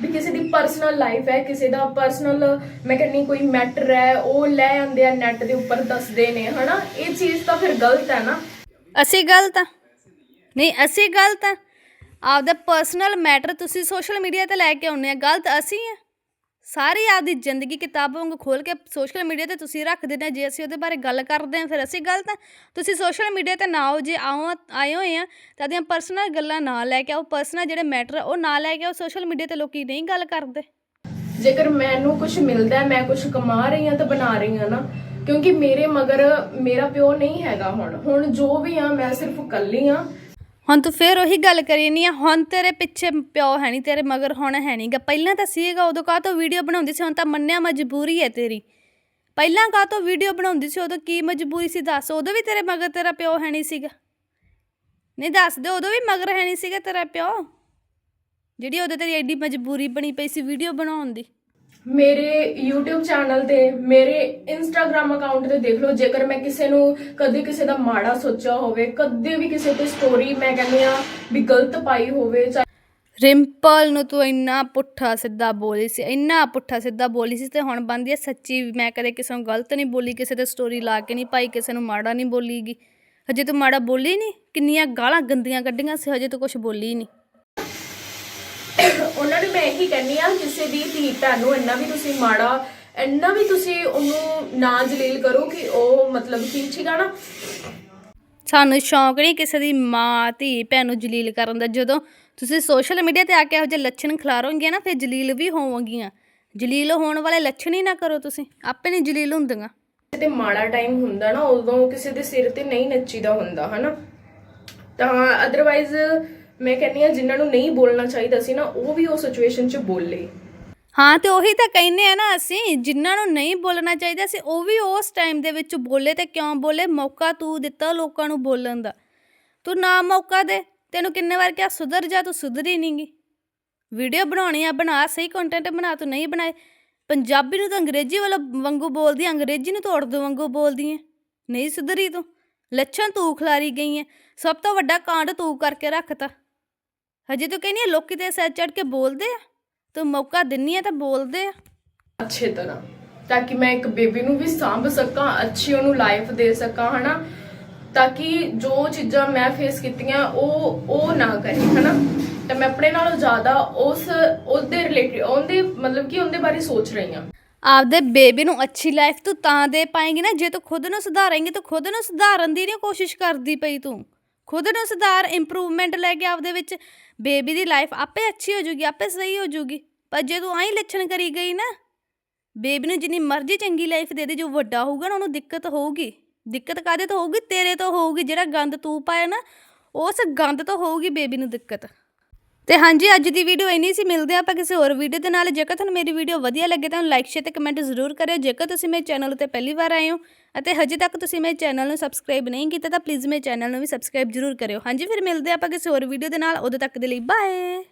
ਵੀ ਕਿਸੇ ਦੀ ਪਰਸਨਲ ਲਾਈਫ ਹੈ ਕਿਸੇ ਦਾ ਪਰਸਨਲ ਮੈਂ ਕਹਿੰਨੀ ਕੋਈ ਮੈਟਰ ਹੈ ਉਹ ਲੈ ਆਉਂਦੇ ਆ ਨੈਟ ਦੇ ਉੱਪਰ ਦੱਸਦੇ ਨੇ ਹਨਾ? ਇਹ ਚੀਜ਼ ਤਾਂ ਫਿਰ ਗਲਤ ਹੈ ਨਾ? ਅਸੀਂ ਗਲਤ ਆ ਨਹੀਂ ਅਸੀਂ ਗਲਤ ਆ ਆਪਦਾ ਪਰਸਨਲ ਮੈਟਰ ਤੁਸੀਂ ਸੋਸ਼ਲ ਮੀਡੀਆ ਤੇ ਲੈ ਕੇ ਆਉਂਦੇ ਆ। ਗਲਤ ਅਸੀਂ ਆ ਸਾਰੀ ਆਪਦੀ ਜ਼ਿੰਦਗੀ ਕਿਤਾਬ ਵਾਂਗੂ ਖੋਲ ਕੇ ਸੋਸ਼ਲ ਮੀਡੀਆ ਤੇ ਤੁਸੀਂ ਰੱਖ ਦਿੰਦੇ ਜੇ ਅਸੀਂ ਉਹਦੇ ਬਾਰੇ ਗੱਲ ਕਰਦੇ ਆ ਫਿਰ ਅਸੀਂ ਗਲਤ ਆ। ਤੁਸੀਂ ਸੋਸ਼ਲ ਮੀਡੀਆ ਤੇ ਨਾ ਆਓ, ਜੇ ਆਓ ਆਏ ਹੋਏ ਆ, ਤਾਂ ਉਹਦੀਆਂ ਪਰਸਨਲ ਗੱਲਾਂ ਨਾ ਲੈ ਕੇ ਆਓ। ਪਰਸਨਲ ਜਿਹੜੇ ਮੈਟਰ ਉਹ ਨਾ ਲੈ ਕੇ ਆਓ। ਸੋਸ਼ਲ ਮੀਡੀਆ ਤੇ ਲੋਕੀ ਨਹੀਂ ਗੱਲ ਕਰਦੇ। ਜੇਕਰ ਮੈਨੂੰ ਕੁਝ ਮਿਲਦਾ ਮੈਂ ਕੁਝ ਕਮਾ ਰਹੀ ਹਾਂ ਤਾਂ ਬਣਾ ਰਹੀ ਹਾਂ ਨਾ, ਕਿਉਂਕਿ ਮੇਰੇ ਮਗਰ ਮੇਰਾ ਪਿਓ ਨਹੀਂ ਹੈਗਾ ਹੁਣ। ਹੁਣ ਜੋ ਵੀ ਆ, ਮੈਂ ਸਿਰਫ ਇਕੱਲੀ ਆ ਹੁਣ ਤੂੰ ਫੇਰ ਉਹੀ ਗੱਲ ਕਰੀ ਨਹੀਂ ਆ, ਹੁਣ ਤੇਰੇ ਪਿੱਛੇ ਪਿਓ ਹੈ ਨਹੀਂ ਤੇਰੇ ਮਗਰ ਹੁਣ ਹੈ ਨਹੀਂਗਾ ਪਹਿਲਾਂ ਤਾਂ ਸੀਗਾ, ਉਦੋਂ ਕਾਹ ਤੋਂ ਵੀਡੀਓ ਬਣਾਉਂਦੀ ਸੀ, ਹੁਣ ਤਾਂ ਮੰਨਿਆ ਮਜਬੂਰੀ ਹੈ ਤੇਰੀ। ਪਹਿਲਾਂ ਕਾਹ ਤੋਂ ਵੀਡੀਓ ਬਣਾਉਂਦੀ ਸੀ, ਉਦੋਂ ਕੀ ਮਜਬੂਰੀ ਸੀ ਦੱਸ, ਉਦੋਂ ਵੀ ਤੇਰੇ ਮਗਰ ਤੇਰਾ ਪਿਓ ਹੈ ਨਹੀਂ ਸੀਗਾ। ਨਹੀਂ ਦੱਸ ਦੇ, ਉਦੋਂ ਵੀ ਮਗਰ ਹੈ ਨਹੀਂ ਸੀਗਾ ਤੇਰਾ ਪਿਓ, ਜਿਹੜੀ ਉਦੋਂ ਤੇਰੀ ਐਡੀ ਮਜਬੂਰੀ ਬਣੀ ਪਈ ਸੀ ਵੀਡੀਓ ਬਣਾਉਣ ਦੀ। ਮੇਰੇ YouTube ਚੈਨਲ ਤੇ, ਮੇਰੇ Instagram ਅਕਾਊਂਟ ਤੇ ਦੇਖ ਲਓ, ਜੇਕਰ ਮੈਂ ਕਿਸੇ ਨੂੰ ਕਦੇ ਕਿਸੇ ਦਾ ਮਾੜਾ ਸੋਚਿਆ ਹੋਵੇ, ਕਦੇ ਵੀ ਕਿਸੇ ਤੇ ਸਟੋਰੀ ਮੈਂ ਕਹਿੰਦੀ ਆ ਵੀ ਗਲਤ ਪਾਈ ਹੋਵੇ ਰਿੰਪਲ ਨੂੰ ਤੂੰ ਇੰਨਾ ਪੁੱਠਾ ਸਿੱਧਾ ਬੋਲੀ ਸੀ, ਇੰਨਾ ਪੁੱਠਾ ਸਿੱਧਾ ਬੋਲੀ ਸੀ ਤੇ ਹੁਣ ਬੰਦੀ ਹੈ ਸੱਚੀ ਮੈਂ ਕਦੇ ਕਿਸੇ ਨੂੰ ਗਲਤ ਨਹੀਂ ਬੋਲੀ, ਕਿਸੇ ਤੇ ਸਟੋਰੀ ਲਾ ਕੇ ਨਹੀਂ ਪਾਈ, ਕਿਸੇ ਨੂੰ ਮਾੜਾ ਨਹੀਂ ਬੋਲੀਗੀ। ਹਜੇ ਤੂੰ ਮਾੜਾ ਬੋਲੀ ਨਹੀਂ? ਕਿੰਨੀਆਂ ਗਾਲਾਂ ਗੰਦੀਆਂ ਕੱਢੀਆਂ ਸੀ, ਹਜੇ ਤੂੰ ਕੁਝ ਬੋਲੀ ਨਹੀਂ। ਇਹੀ ਕਹਿੰਨੀ ਆ ਕਿਸੇ ਦੀ ਧੀ ਭੈਣ ਨੂੰ ਇੰਨਾ ਵੀ ਤੁਸੀਂ ਮਾੜਾ ਇੰਨਾ ਵੀ ਤੁਸੀਂ ਉਹਨੂੰ ਨਾ ਜਲੀਲ ਕਰੋ ਕਿ ਉਹ ਮਤਲਬ ਕੀ ਠੀਕ ਆ ਨਾ। ਸਾਨੂੰ ਸ਼ੌਂਕ ਨਹੀਂ ਕਿਸੇ ਦੀ ਮਾਂ ਧੀ ਭੈਣ ਨੂੰ ਜਲੀਲ ਕਰਨ ਦਾ। ਜਦੋਂ ਤੁਸੀਂ ਸੋਸ਼ਲ ਮੀਡੀਆ ਤੇ ਆ ਕੇ ਇਹੋ ਜਿਹੇ ਲੱਛਣ ਖਿਲਾਰੋਗੇ ਨਾ ਫਿਰ ਜਲੀਲ ਵੀ ਹੋਵੋਗੀਆਂ। ਜਲੀਲ ਹੋਣ ਵਾਲੇ ਲੱਛਣ ਹੀ ਨਾ ਕਰੋ ਤੁਸੀਂ। ਆਪੇ ਨਹੀਂ ਜਲੀਲ ਹੁੰਦੀਆਂ। ਤੇ ਮਾੜਾ ਟਾਈਮ ਹੁੰਦਾ ਨਾ ਉਦੋਂ ਕਿਸੇ ਦੇ ਸਿਰ ਤੇ ਨਹੀਂ ਨੱਚੀਦਾ ਹੁੰਦਾ ਹਨਾ। ਤਾਂ ਅਦਰਵਾਈਜ਼ ਮੈਂ ਕਹਿੰਨੀ ਆ ਜਿਨ੍ਹਾਂ ਨੂੰ ਨਹੀਂ ਬੋਲਣਾ ਚਾਹੀਦਾ ਸੀ ਨਾ, ਉਹ ਵੀ ਉਹ ਸਿਚੁਏਸ਼ਨ 'ਚ ਬੋਲੇ। ਹਾਂ, ਤੇ ਉਹੀ ਤਾਂ ਕਹਿੰਦੇ ਆ ਨਾ ਅਸੀਂ, ਜਿਨ੍ਹਾਂ ਨੂੰ ਨਹੀਂ ਬੋਲਣਾ ਚਾਹੀਦਾ ਸੀ, ਉਹ ਵੀ ਉਸ ਟਾਈਮ ਦੇ ਵਿੱਚ ਬੋਲੇ ਤੇ ਕਿਉਂ ਬੋਲੇ? ਮੌਕਾ ਤੂੰ ਦਿੱਤਾ ਲੋਕਾਂ ਨੂੰ ਬੋਲਣ ਦਾ। ਤੂੰ ਨਾ ਮੌਕਾ ਦੇ, ਤੈਨੂੰ ਕਿੰਨੇ ਵਾਰ ਕਿਹਾ, ਸੁਧਰ ਜਾ, ਤੂੰ ਸੁਧਰੀ ਨਹੀਂਗੀ ਵੀਡੀਓ ਬਣਾਉਣੀ ਆ, ਬਣਾ, ਸਹੀ ਕੰਟੈਂਟ ਬਣਾ, ਤੂੰ ਨਹੀਂ ਬਣਾਏ। ਪੰਜਾਬੀ ਨੂੰ ਤਾਂ ਅੰਗਰੇਜ਼ੀ ਵਾਲਾ ਵਾਂਗੂ ਬੋਲਦੀ ਅੰਗਰੇਜ਼ੀ ਨੂੰ ਤਾਂ ਉਰਦੂ ਵਾਂਗੂ ਬੋਲਦੀ ਐ ਨਹੀਂ ਸੁਧਰੀ ਤੂੰ। ਲੱਛਣ ਤੂੰ ਖਿਲਾਰੀ ਗਈ ਐ ਸਭ ਤੋਂ ਵੱਡਾ ਕਾਂਡ ਤੂੰ ਕਰਕੇ ਰੱਖਤਾ। ਹਜੇ ਤੂੰ ਕਹਿੰਦੀ ਆ ਲੋਕੀ ਤੇ ਸਿਰ ਚੜ ਕੇ ਬੋਲਦੇ ਆ? ਤੂੰ ਮੌਕਾ ਦਿੰਨੀ ਆ ਤਾਂ ਬੋਲਦੇ ਆ। ਅੱਛੇ ਤਰ੍ਹਾਂ ਤਾਂ ਕਿ ਮੈਂ ਇੱਕ ਬੇਬੀ ਨੂੰ ਵੀ ਸਾਂਭ ਸਕਾਂ ਅੱਛੀ ਉਹਨੂੰ ਲਾਈਫ ਦੇ ਸਕਾਂ ਹਨਾ? ਤਾਂ ਕਿ ਜੋ ਚੀਜ਼ਾਂ ਮੈਂ ਫੇਸ ਕੀਤੀਆਂ ਉਹ ਉਹ ਨਾ ਕਰੇ ਹਨਾ? ਤਾਂ ਮੈਂ ਆਪਣੇ ਨਾਲੋਂ ਜ਼ਿਆਦਾ ਉਸ ਉਹਦੇ ਰਿਲੇਟਡ ਉਹਦੇ ਮਤਲਬ ਕਿ ਉਹਦੇ ਬਾਰੇ ਸੋਚ ਰਹੀ ਹਾਂ। ਆਪਦੇ ਬੇਬੀ ਨੂੰ ਅੱਛੀ ਲਾਈਫ ਤੂੰ ਤਾਂ ਦੇ ਪਾਏਂਗੀ ਨਾ ਜੇ ਤੂੰ ਖੁਦ ਨੂੰ ਸੁਧਾਰੇਂਗੀ ਤੂੰ ਖੁਦ ਨੂੰ ਸੁਧਾਰਨ ਦੀ ਨਹੀਂ ਕੋਸ਼ਿਸ਼ ਕਰਦੀ ਪਈ ਤੂੰ। ਖੁਦ ਨੂੰ ਸੁਧਾਰ ਇੰਪਰੂਵਮੈਂਟ ਲੈ ਕੇ ਆਪਦੇ ਵਿੱਚ ਬੇਬੀ ਦੀ ਲਾਈਫ ਆਪੇ ਅੱਛੀ ਹੋ ਜੂਗੀ ਆਪੇ ਸਹੀ ਹੋ ਜੂਗੀ ਪਰ ਜੇ ਤੂੰ ਆਹੀ ਲੱਛਣ ਕਰੀ ਗਈ ਨਾ, ਬੇਬੀ ਨੂੰ ਜਿੰਨੀ ਮਰਜ਼ੀ ਚੰਗੀ ਲਾਈਫ ਦੇ ਦੇ, ਜੋ ਵੱਡਾ ਹੋਊਗਾ ਨਾ, ਉਹਨੂੰ ਦਿੱਕਤ ਹੋਊਗੀ। ਦਿੱਕਤ ਕਾਦੇ ਤੋਂ ਹੋਊਗੀ? ਤੇਰੇ ਤੋਂ ਹੋਊਗੀ। ਜਿਹੜਾ ਗੰਦ ਤੂੰ ਪਾਇਆ ਨਾ, ਉਸ ਗੰਦ ਤੋਂ ਹੋਊਗੀ ਬੇਬੀ ਨੂੰ ਦਿੱਕਤ। ਤੇ ਹਾਂਜੀ, ਅੱਜ ਦੀ ਵੀਡੀਓ ਇੰਨੀ ਸੀ, ਮਿਲਦੇ ਹਾਂ ਆਪਾਂ ਕਿਸੇ ਹੋਰ ਵੀਡੀਓ ਦੇ ਨਾਲ। ਜੇਕਰ ਤੁਹਾਨੂੰ ਮੇਰੀ ਵੀਡੀਓ ਵਧੀਆ ਲੱਗੇ ਤਾਂ ਲਾਈਕ ਸ਼ੇਅਰ ਤੇ ਕਮੈਂਟ ਜ਼ਰੂਰ ਕਰਿਓ। ਜੇਕਰ ਤੁਸੀਂ ਮੇਰੇ ਚੈਨਲ ਉੱਤੇ ਪਹਿਲੀ ਵਾਰ ਆਏ ਹੋ ਅਤੇ ਹਜੇ ਤੱਕ ਤੁਸੀਂ ਮੇਰੇ ਚੈਨਲ ਨੂੰ ਸਬਸਕ੍ਰਾਈਬ ਨਹੀਂ ਕੀਤਾ ਤਾਂ ਪਲੀਜ਼ ਮੇਰੇ ਚੈਨਲ ਨੂੰ ਵੀ ਸਬਸਕ੍ਰਾਈਬ ਜ਼ਰੂਰ ਕਰਿਓ। ਹਾਂਜੀ, ਫਿਰ ਮਿਲਦੇ ਹਾਂ ਆਪਾਂ ਕਿਸੇ ਹੋਰ ਵੀਡੀਓ ਦੇ ਨਾਲ। ਉਦੋਂ ਤੱਕ ਦੇ ਲਈ ਬਾਏ